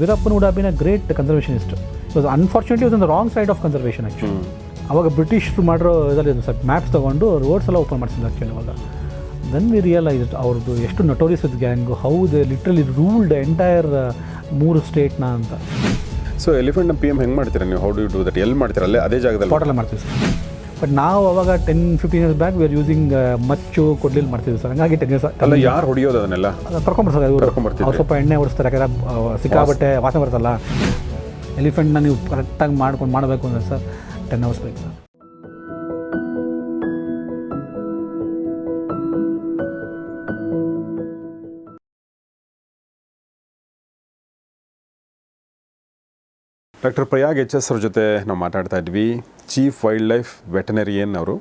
Veerappan would been a great conservationist was unfortunately was on the wrong side of conservation actually ಅವಾಗ ಬ್ರಿಟಿಷರು ಮಾಡಿರೋ ಇದರಲ್ಲಿ sir maps ತೊಗೊಂಡು roads ಎಲ್ಲ open ಮಾಡಿಸಿದ್ರು ಆ್ಯಕ್ಚುಲಿ ಅವಾಗ. ದೆನ್ ವಿ ರಿಯಲೈಸ್ಡ್ ಅವ್ರದ್ದು ಎಷ್ಟು ನಟೋರಿಯಸ್ ಇದ್ gang how they literally ruled entire ಮೂರು ಸ್ಟೇಟ್ನ ಅಂತ. ಸೊ ಎಲಿಫೆಂಟ್ ಪಿ ಎಂ ಹೆಂಗೆ ಮಾಡ್ತೀರಾ ನೀವು? ಹೌ ಡು ಡೂ ದಟ್ ಎಲ್ಲಿ ಮಾಡ್ತೀರಾ? ಅಲ್ಲೇ ಅದೇ ಜಾಗದಲ್ಲಿ ಹೋಟೆಲ್ ಮಾಡ್ತೀವಿ ಸರ್ ಬಟ್ ನಾವು ಅವಾಗ ten fifteen years back we are using ಮಚ್ಚು ಕೊಡ್ಲಿಲ್ಲಿ ಮಾಡ್ತಿದ್ವಿ ಸರ್ ಹಂಗಾಗಿ ಟೆನ್ ಇಯರ್ಸ್ ಅಲ್ಲ ಯಾರು ಹೊಡಿಯೋದು ಅದನ್ನೆಲ್ಲ? ಕರ್ಕೊಂಬರ್ತಾರೆ. ಅವ್ರು ಸ್ವಲ್ಪ ಎಣ್ಣೆ ಹೊಡಿಸ್ತಾರೆ ಯಾಕಂದ್ರೆ ಸಿಕ್ಕಾಬಟ್ಟೆ ವಾಸನೆ ಬರ್ತಲ್ಲ ಎಲಿಫೆಂಟ್ನ ನೀವು ಕರೆಕ್ಟಾಗಿ ಮಾಡ್ಕೊಂಡು ಮಾಡಬೇಕು ಅಂದರೆ ಸರ್ ಟೆನ್ ಅವರ್ಸ್ ಬೇಕು sir doctor Prayag H S ಅವ್ರ ಜೊತೆ ನಾವು ಮಾತಾಡ್ತಾ ಇದ್ವಿ. ಚೀಫ್ ವೈಲ್ಡ್ ಲೈಫ್ ವೆಟನರಿಯನ್ ಅವರು,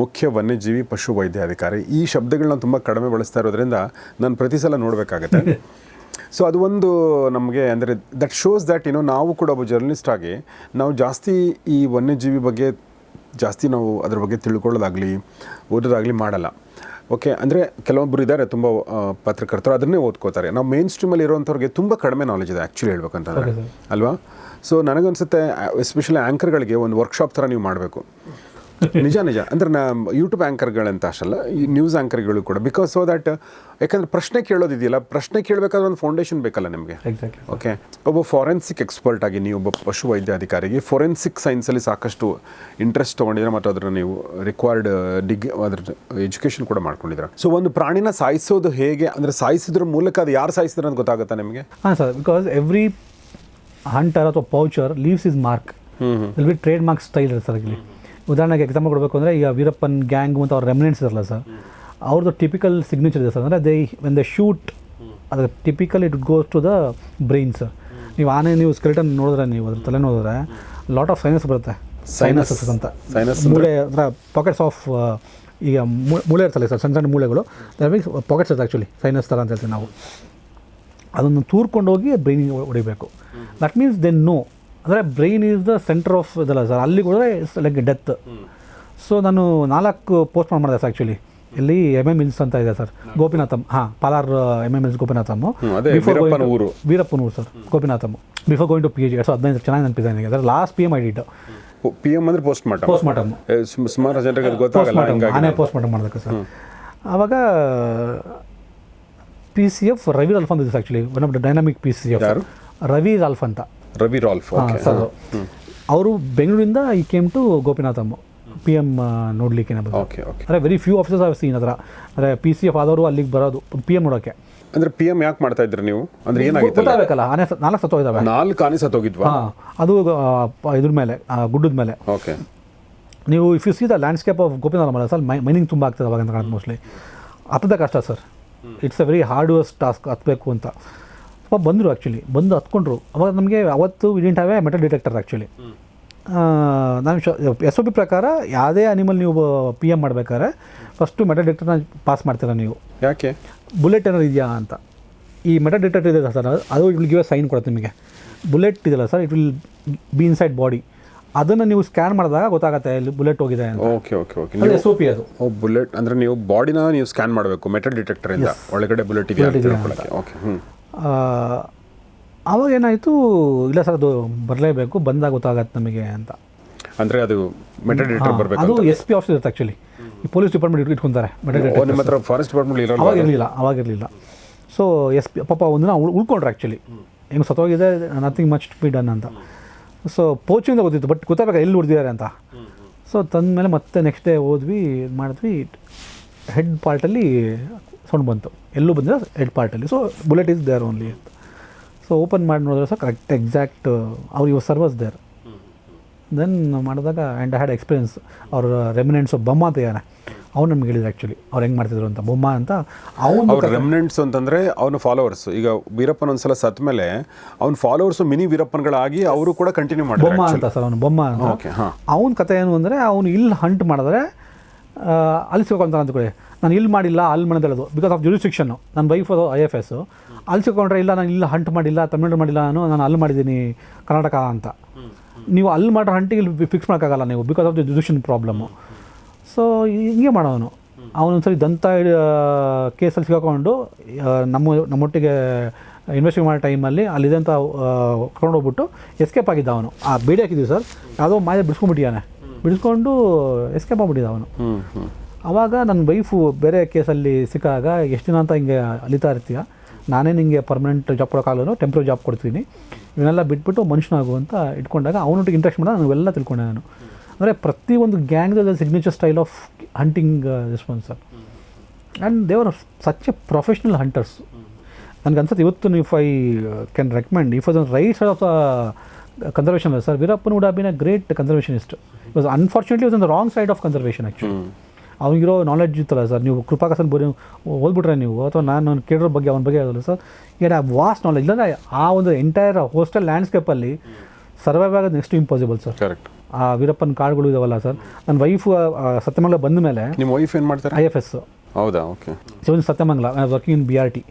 ಮುಖ್ಯ ವನ್ಯಜೀವಿ ಪಶು ವೈದ್ಯಾಧಿಕಾರಿ. ಈ ಶಬ್ದಗಳನ್ನ ತುಂಬ ಕಡಿಮೆ ಬಳಸ್ತಾ ಇರೋದ್ರಿಂದ ನಾನು ಪ್ರತಿ ಸಲ ನೋಡಬೇಕಾಗತ್ತೆ. ಸೊ ಅದು ಒಂದು ನಮಗೆ ಅಂದರೆ ದಟ್ ಶೋಸ್ ದ್ಯಾಟ್ ಏನೋ ನಾವು ಕೂಡ ಒಬ್ಬ ಜರ್ನಲಿಸ್ಟ್ ಆಗಿ ನಾವು ಜಾಸ್ತಿ ಈ ವನ್ಯಜೀವಿ ಬಗ್ಗೆ ಜಾಸ್ತಿ ನಾವು ಅದ್ರ ಬಗ್ಗೆ ತಿಳ್ಕೊಳ್ಳೋದಾಗಲಿ, ಓದೋದಾಗಲಿ ಮಾಡಲ್ಲ. ಓಕೆ ಅಂದರೆ ಕೆಲವೊಬ್ಬರು ಇದ್ದಾರೆ ತುಂಬ ಪತ್ರಕರ್ತರು ಅದನ್ನೇ ಓದ್ಕೋತಾರೆ. ನಾವು ಮೇನ್ ಸ್ಟ್ರೀಮಲ್ಲಿ ಇರೋವಂಥವ್ರಿಗೆ ತುಂಬ ಕಡಿಮೆ ನಾಲೆಜ್ ಇದೆ ಆ್ಯಕ್ಚುಲಿ ಹೇಳ್ಬೇಕಂತಂದರೆ. ಅಲ್ವಾ? ಸೊ ನನಗನ್ಸುತ್ತೆ ಎಸ್ಪೆಷಲಿ ಆ್ಯಂಕರ್ಗಳಿಗೆ ಒಂದು ವರ್ಕ್ಶಾಪ್ ಥರ ನೀವು ಮಾಡಬೇಕು. ನಿಜ ನಿಜ. ಅಂದ್ರೆ ನಾ ಯೂಟ್ಯೂಬ್ ಆ್ಯಂಕರ್ಗಳಂತ ಅಷ್ಟಲ್ಲ ಈ ನ್ಯೂಸ್ ಆ್ಯಂಕರ್ಗಳು ಕೂಡ. ಬಿಕಾಸ್ ಸೊ ದ್ಯಾಟ್ ಯಾಕಂದ್ರೆ ಪ್ರಶ್ನೆ ಕೇಳೋದಿದೆಯಲ್ಲ ಪ್ರಶ್ನೆ ಕೇಳಬೇಕಾದ್ರೆ ಒಂದು ಫೌಂಡೇಶನ್ ಬೇಕಲ್ಲ ನಿಮಗೆ. ಓಕೆ ಒಬ್ಬ ಫಾರೆನ್ಸಿಕ್ ಎಕ್ಸ್ಪರ್ಟ್ ಆಗಿ ನೀವು ಒಬ್ಬ ಪಶು ವೈದ್ಯಾಧಿಕಾರಿಗೆ ಫೊರೆನ್ಸಿಕ್ ಸೈನ್ಸಲ್ಲಿ ಸಾಕಷ್ಟು ಇಂಟ್ರೆಸ್ಟ್ ತೊಗೊಂಡಿದ್ರೆ ಮತ್ತು ಅದರ ನೀವು ರಿಕ್ವೈರ್ಡ್ ಡಿಗ್ ಅದ್ರ ಎಜುಕೇಷನ್ ಕೂಡ ಮಾಡ್ಕೊಂಡಿದ್ರೆ ಸೊ ಒಂದು ಪ್ರಾಣಿನ ಸಾಯಿಸೋದು ಹೇಗೆ ಅಂದರೆ ಸಾಯಿಸಿದ್ರ ಮೂಲಕ ಅದು ಯಾರು ಸಾಯಿಸಿದ್ರೆ ಅಂತ ಗೊತ್ತಾಗುತ್ತಾ ನಿಮಗೆ? ಹಾಂ ಸರ್ ಬಿಕಾಸ್ ಎವ್ರಿ ಹಂಟರ್ ಅಥವಾ ಪೌಚರ್ ಲೀವ್ಸ್ ಇಸ್ ಮಾರ್ಕ್ ಇಲ್ಲಿ ಟ್ರೇಡ್ ಮಾರ್ಕ್ ಸ್ಟೈಲ್ ಇರುತ್ತೆ ಸರ್ ಇಲ್ಲಿ. ಉದಾಹರಣೆಗೆ ಎಕ್ಸಾಂಪಲ್ ಕೊಡಬೇಕು ಅಂದರೆ ಈಗ ವೀರಪ್ಪನ್ ಗ್ಯಾಂಗ್ ಮತ್ತು ಅವ್ರ ರೆಮಿನೆಂಟ್ಸ್ ಇರಲ್ಲ ಸರ್ ಅವ್ರದ್ದು ಟಿಪಿಕಲ್ ಸಿಗ್ನೇಚರ್ ಇದೆ ಸರ್ ಅಂದರೆ ದೇ ವೆನ್ ದ ಶೂಟ್ ಅದು typical it goes to the brain sir ನೀವು ಆನೆ ನೀವು ಸ್ಕೆಲ್ಟನ್ ನೋಡಿದ್ರೆ ನೀವು ಅದ್ರ ತಲೆ ನೋಡಿದ್ರೆ ಲಾಟ್ ಆಫ್ ಸೈನಸ್ ಬರುತ್ತೆ. ಸೈನಸಸ್ ಅಂತ. ಸೈನಸ್ ಮೂಳೆ ಅಂದರೆ ಪಾಕೆಟ್ಸ್ ಆಫ್ ಈಗ ಮೂಳೆ ಇರ್ತಲ್ಲ ಸರ್ ಸಣ್ಣ ಸಣ್ಣ ಮೂಳೆಗಳು ಮೀನ್ಸ್ ಪಾಕೆಟ್ಸ್ ಇರುತ್ತೆ ಆ್ಯಕ್ಚುಲಿ ಸೈನಸ್ ಥರ ಅಂತ ಹೇಳ್ತೀವಿ ನಾವು. ಅದನ್ನು ತೂರ್ಕೊಂಡೋಗಿ ಬ್ರೈನಿಗೆ ಹೊಡಿಬೇಕು. ದಟ್ ಮೀನ್ಸ್ ದೆನ್ ನೋ ಅಂದರೆ brain is the center of ಇದಲ್ಲ ಸರ್ ಅಲ್ಲಿ ಕೂಡ ಇಟ್ಸ್ ಲೈಕ್ ಡೆತ್ ಸೊ ನಾನು ನಾಲ್ಕು ಪೋಸ್ಟ್ ಮಾಡಿದೆ ಸರ್ ಆ್ಯಕ್ಚುಲಿ ಇಲ್ಲಿ ಎಂ ಎಂ ಇಲ್ಸ್ ಅಂತ ಇದೆ ಸರ್ ಗೋಪಿನಾಥಮ್ ಹಾಂ Palar M M hills Gopinatham ಊರು. ವೀರಪ್ಪನ ಊರು sir Gopinatham before going to P H ಎರಡು ಸಾವಿರದ ಹದಿನೈದು ಚೆನ್ನಾಗಿ ನೆನಪಿದೆ ನನಗೆ. ಅದರ last P M I did P M ಅಂದರೆ ಪೋಸ್ಟ್ ಮಾರ್ಟಮ್ ಪೋಸ್ಟ್ ಮಾರ್ಟಮ್ ಸುಮಾರು ಜನರಿಗೆ ಗೊತ್ತಾಗಲ್ಲ ಆನೆ ಪೋಸ್ಟ್ ಮಾರ್ಟಮ್ ಮಾಡಬೇಕು ಸರ್ ಆವಾಗ P C F Ravi Ralph ಅಂತ actually one of the dynamic P C F? Ravi Ralph ಅಂತ ರವಿ ರಾಲ್ಫ್ ಸರ್. ಅವರು ಬೆಂಗಳೂರಿಂದ ಈ ಕೇಮ್ ಟು ಗೋಪಿನಾಥಮ್ಮ ಪಿ ಎಂ ನೋಡ್ಲಿಕ್ಕೆ ಓಕೆ ಓಕೆ ಅಂದರೆ very few officers of scene ಹತ್ರ. ಅಂದರೆ ಪಿ ಸಿ ಎಫ್ ಆದವರು ಅಲ್ಲಿಗೆ ಬರೋದು ಪಿ ಎಂ ನೋಡೋಕ್ಕೆ ಅಂದ್ರೆ ಪಿ ಎಂ ಯಾಕೆ ಮಾಡ್ತಾ ಇದ್ರಿ ನೀವು? ಅಂದ್ರೆ ಏನಾಗಿತ್ತು ಗೊತ್ತಾಗಬೇಕಲ್ಲ ಆನೆ ನಾಲ್ಕು ಸತ್ತೋಗಿದ್ದಾವೆ. ನಾಲ್ಕು ಆನೆ ಸತ್ತೋಗಿದ್ವಾ? ಹಾಂ ಅದು ಇದ್ರ ಮೇಲೆ ಗುಡ್ಡದ ಮೇಲೆ. ಓಕೆ ನೀವು if you see the landscape of Gopinatha ಮಲ ಸರ್ ಮೈನಿಂಗ್ ತುಂಬ ಆಗ್ತದೆ ಅವಾಗ ಅಂತ ಕಾಣುತ್ತೆ ಮೋಸ್ಟ್ಲಿ ಹತ್ತದ ಕಷ್ಟ sir it's a very hardest task ಹತ್ತಬೇಕು ಅಂತ. ಸ್ವಲ್ಪ ಬಂದರು ಆ್ಯಕ್ಚುಲಿ ಬಂದು ಹತ್ಕೊಂಡ್ರು. ಅವಾಗ ನಮಗೆ ಅವತ್ತು we didn't have a metal detector actually ನಾನು ಎಸ್ ಒ ಪಿ ಪ್ರಕಾರ ಯಾವುದೇ ಅನಿಮಲ್ ನೀವು ಪಿ ಎಂ ಮಾಡಬೇಕಾದ್ರೆ ಫಸ್ಟು ಮೆಟಲ್ ಡಿಟೆಕ್ಟರ್ನ ಪಾಸ್ ಮಾಡ್ತೀರಾ ನೀವು. ಯಾಕೆ? ಬುಲೆಟ್ ಏನಾರು ಇದೆಯಾ ಅಂತ. ಈ ಮೆಟಲ್ ಡಿಟೆಕ್ಟರ್ ಇದೆ ಸರ್ ಅದು ಇಟ್ ವಿಲ್ ಗಿವ್ ಸೈನ್ ಕೊಡುತ್ತೆ ನಿಮಗೆ. ಬುಲೆಟ್ ಇದೆಯಲ್ಲ sir it will be inside body ಅದನ್ನು ನೀವು ಸ್ಕ್ಯಾನ್ ಮಾಡಿದಾಗ ಗೊತ್ತಾಗುತ್ತೆ ಇಲ್ಲಿ ಬುಲೆಟ್ ಹೋಗಿದೆ ಅಂತ. ಓಕೆ ಓಕೆ ಓಕೆ ನೀವು ಎಸ್ ಓ ಪಿ ಅದು. ಓ ಬುಲೆಟ್ ಅಂದರೆ ನೀವು ಬಾಡಿನ ನೀವು ಸ್ಕ್ಯಾನ್ ಮಾಡಬೇಕು ಮೆಟಲ್ ಡಿಟೆಕ್ಟರ್ ಇಂದ. ಒಳಗಡೆ ಬುಲೆಟ್ ಇದೆ ಓಕೆ ಆವಾಗ ಏನಾಯಿತು ಇಲ್ಲ ಸರ್ ಅದು ಬರಲೇಬೇಕು ಬಂದಾಗ ಗೊತ್ತಾಗತ್ತೆ ನಮಗೆ ಅಂತ. ಅಂದರೆ ಅದು ಬರಬೇಕು ಅದು ಎಸ್ ಪಿ ಆಫೀಸ್ ಇರುತ್ತೆ ಆ್ಯಕ್ಚುಲಿ ಈ ಪೊಲೀಸ್ ಡಿಪಾರ್ಟ್ಮೆಂಟ್ ಇಟ್ಕೊಂತಾರೆ ನಿಮ್ಮ ಹತ್ರ ಫಾರೆಸ್ಟ್ ಡಿಪಾರ್ಟ್ಮೆಂಟ್ ಇರೋಲ್ಲ ಇರಲಿಲ್ಲ ಅವಾಗ ಇರಲಿಲ್ಲ. ಸೊ ಎಸ್ ಪಿ ಪಾಪ ಒಂದಿನ ಉಳ್ ಉಳ್ಕೊಂಡ್ರು ಆ್ಯಕ್ಚುಲಿ ಹೆಂಗೆ ಸತ್ತೋಗಿದೆ ನಥಿಂಗ್ ಮಚ್ ಬಿ ಡನ್ ಅಂತ. ಸೊ ಪೋಚಿಂದ ಗೊತ್ತಿತ್ತು ಬಟ್ ಗೊತ್ತಾಗಬೇಕು ಎಲ್ಲಿ ಉಳಿದಿದ್ದಾರೆ ಅಂತ? ಸೊ ತಂದ ಮೇಲೆ ಮತ್ತೆ ನೆಕ್ಸ್ಟ್ ಡೇ ಹೋದ್ವಿ ಇದ್ ಮಾಡಿದ್ವಿ ಹೆಡ್ ಪಾರ್ಟಲ್ಲಿ ಸೌಂಡ್ ಬಂತು. ಎಲ್ಲೂ ಬಂದಿದೆ head ಪಾರ್ಟಲ್ಲಿ so bullet is there only ಅಂತ. ಸೊ ಓಪನ್ ಮಾಡಿ ನೋಡಿದ್ರೆ ಸಹ ಕರೆಕ್ಟ್ ಎಕ್ಸಾಕ್ಟ್ ಅವ್ರು ಇವಾಗ ಸರ್ವಸ್ ದೇರ್ ದೆನ್ ಮಾಡಿದಾಗ ಆ್ಯಂಡ್ ಹ್ಯಾಡ್ ಎಕ್ಸ್ಪೀರಿಯನ್ಸ್ ಅವ್ರ ರೆಮಿನೆಂಟ್ಸ್ ಬೊಮ್ಮ ಅಂತ ಇದ್ದಾನೆ ಅವ್ನು ನಮ್ಗೆ ಹೇಳಿದ್ರು ಆ್ಯಕ್ಚುಲಿ ಅವ್ರು ಹೆಂಗೆ ಮಾಡ್ತಿದ್ರು ಅಂತ ಬೊಮ್ಮ ಅಂತ. ಅವ್ನು ಅವ್ರ ರೆಮಿನೆಂಟ್ಸ್ ಅಂತಂದರೆ ಅವನ ಫಾಲೋವರ್ಸ್ ಈಗ ವೀರಪ್ಪನ ಒಂದ್ಸಲ ಸತ್ ಮೇಲೆ ಅವ್ನ ಫಾಲೋವರ್ಸ್ ಮಿನಿ ವೀರಪ್ಪನ್ಗಳಾಗಿ ಅವರು ಕೂಡ ಕಂಟಿನ್ಯೂ ಬೊಮ್ಮ ಮಾಡಿದ್ರು ಅಂತ ಸರ್ ಅವನು ಬೊಮ್ಮ ಅಂತ. ಅವನ ಕತೆ ಏನು ಅಂದರೆ ಅವನು ಇಲ್ಲಿ ಹಂಟ್ ಮಾಡಿದ್ರೆ ಅಲ್ಲಿ ಅಂದ್ಕೊಳ್ಳಿ. ನಾನು ಇಲ್ಲಿ ಮಾಡಿಲ್ಲ, ಅಲ್ಲಿ ಮಾಡೋದು ಹೇಳೋದು ಬಿಕಾಸ್ ಆಫ್ ಜುರಿಸ್ಟಿಕ್ಷನ್ನು ನನ್ನ ವೈಫ್ ಅದು ಐ ಎಫ್ ಎಸ್ಸು ಅಲ್ಲಿ ಇಲ್ಲ, ನಾನು ಇಲ್ಲಿ ಹಂಟ್ ಮಾಡಿಲ್ಲ, ತಮಿಳ್ನಾಡು ಮಾಡಿಲ್ಲ, ನಾನು ನಾನು ಅಲ್ಲಿ ಮಾಡಿದ್ದೀನಿ, ಕರ್ನಾಟಕ ಅಂತ. ನೀವು ಅಲ್ಲಿ ಮಾಡೋ ಹಂಟಿಗೆ ಇಲ್ಲಿ ಫಿಕ್ಸ್ ಮಾಡೋಕ್ಕಾಗಲ್ಲ ನೀವು because of the jurisdiction problem so ಹಿಂಗೆ ಮಾಡೋನು. ಅವನೊಂದ್ಸರಿ ದಂತ ಕೇಸಲ್ಲಿ ಸಿಗಾಕೊಂಡು ನಮ್ಮ, ನಮ್ಮೊಟ್ಟಿಗೆ ಇನ್ವೆಸ್ಟಿಂಗ್ ಮಾಡೋ ಟೈಮಲ್ಲಿ ಅಲ್ಲಿದ್ದಂಥ ಕರ್ಕೊಂಡೋಗ್ಬಿಟ್ಟು ಎಸ್ಕೇಪ್ ಆಗಿದ್ದ ಅವನು. ಆ, ಬೇಡಿ ಹಾಕಿದ್ದೀವಿ ಸರ್. ಯಾವುದೋ ಮಾಯ ಬಿಡಿಸ್ಕೊಂಡ್ಬಿಟ್ಟಿದ್ದಾನೆ. ಬಿಡಿಸ್ಕೊಂಡು ಎಸ್ಕೇಪ್ ಆಗ್ಬಿಟ್ಟಿದ್ದ ಅವನು. ಆವಾಗ ನನ್ನ ವೈಫು ಬೇರೆ ಕೇಸಲ್ಲಿ ಸಿಕ್ಕಾಗ ಎಷ್ಟು ದಿನ ಅಂತ ಹಿಂಗೆ ಅಲಿತಾ ಇರ್ತೀಯ? ನಾನೇ ನಿಂಗೆ ಪರ್ಮನೆಂಟ್ ಜಾಬ್ ಕೊಡೋಕ್ಕಾಗಲ್ಲ ಟೆಂಪ್ರರಿ ಜಾಬ್ ಕೊಡ್ತೀನಿ. ಇವನ್ನೆಲ್ಲ ಬಿಟ್ಬಿಟ್ಟು ಮನುಷ್ಯನಾಗು ಅಂತ ಇಟ್ಕೊಂಡಾಗ ಅವನೊಟ್ಟಿಗೆ ಇಂಟ್ರೆಸ್ಟ್ ಮಾಡಿದ ನಾವೆಲ್ಲ ತಿಳ್ಕೊಂಡೆ ನಾನು. ಅಂದರೆ ಒಂದು ಗ್ಯಾಂಗ್ದ signature style of hunting response sir and they were such a professional hunters ನನಗೆ ಅನ್ಸುತ್ತೆ ಇವತ್ತು if I can recommend if ಅದನ್ನು right side of conservation sir Veerappan would been a great conservationist was unfortunately is on the wrong side of conservation actually ಅವನಿಗಿರೋ knowledge ಇತ್ತಲ್ಲ sir ನೀವು ಕೃಪಾಕಸನ್ ಬರೀ ಓದ್ಬಿಟ್ರೆ ನೀವು ಅಥವಾ ನಾನು ನಾನು ಕೇಳಿರೋ ಬಗ್ಗೆ ಅವನ ಬಗ್ಗೆ ಹೇಳೋಲ್ಲ ಸರ್ ಏನು ಆ ವಾಸ್ಟ್ ನಾಲೆಜ್ ಇಲ್ಲಾಂದ್ರೆ ಆ ಒಂದು ಎಂಟೈರ್ ಹೋಸ್ಟೆಲ್ ಲ್ಯಾಂಡ್ಸ್ಕೇಪಲ್ಲಿ ಸರ್ವೈವ್ ಆಗೋದು ನೆಕ್ಸ್ಟ್ ಇಂಪಾಸಿಬಲ್ ಸರ್ ಕರೆಕ್ಟ್ ಆ ವೀರಪ್ಪನ ಕಾರ್ಡ್ಗಳು ಇದಾವಲ್ಲ ಸರ್ ನನ್ನ ವೈಫ್ ಸತ್ಯಮಂಗಲ ಬಂದ ಮೇಲೆ ನಿಮ್ಮ ವೈಫ್ ಏನು ಮಾಡ್ತಾರೆ? ಐ ಎಫ್ ಎಸ್ ಹೌದಾ? Okay so Sathyamangala working in B R T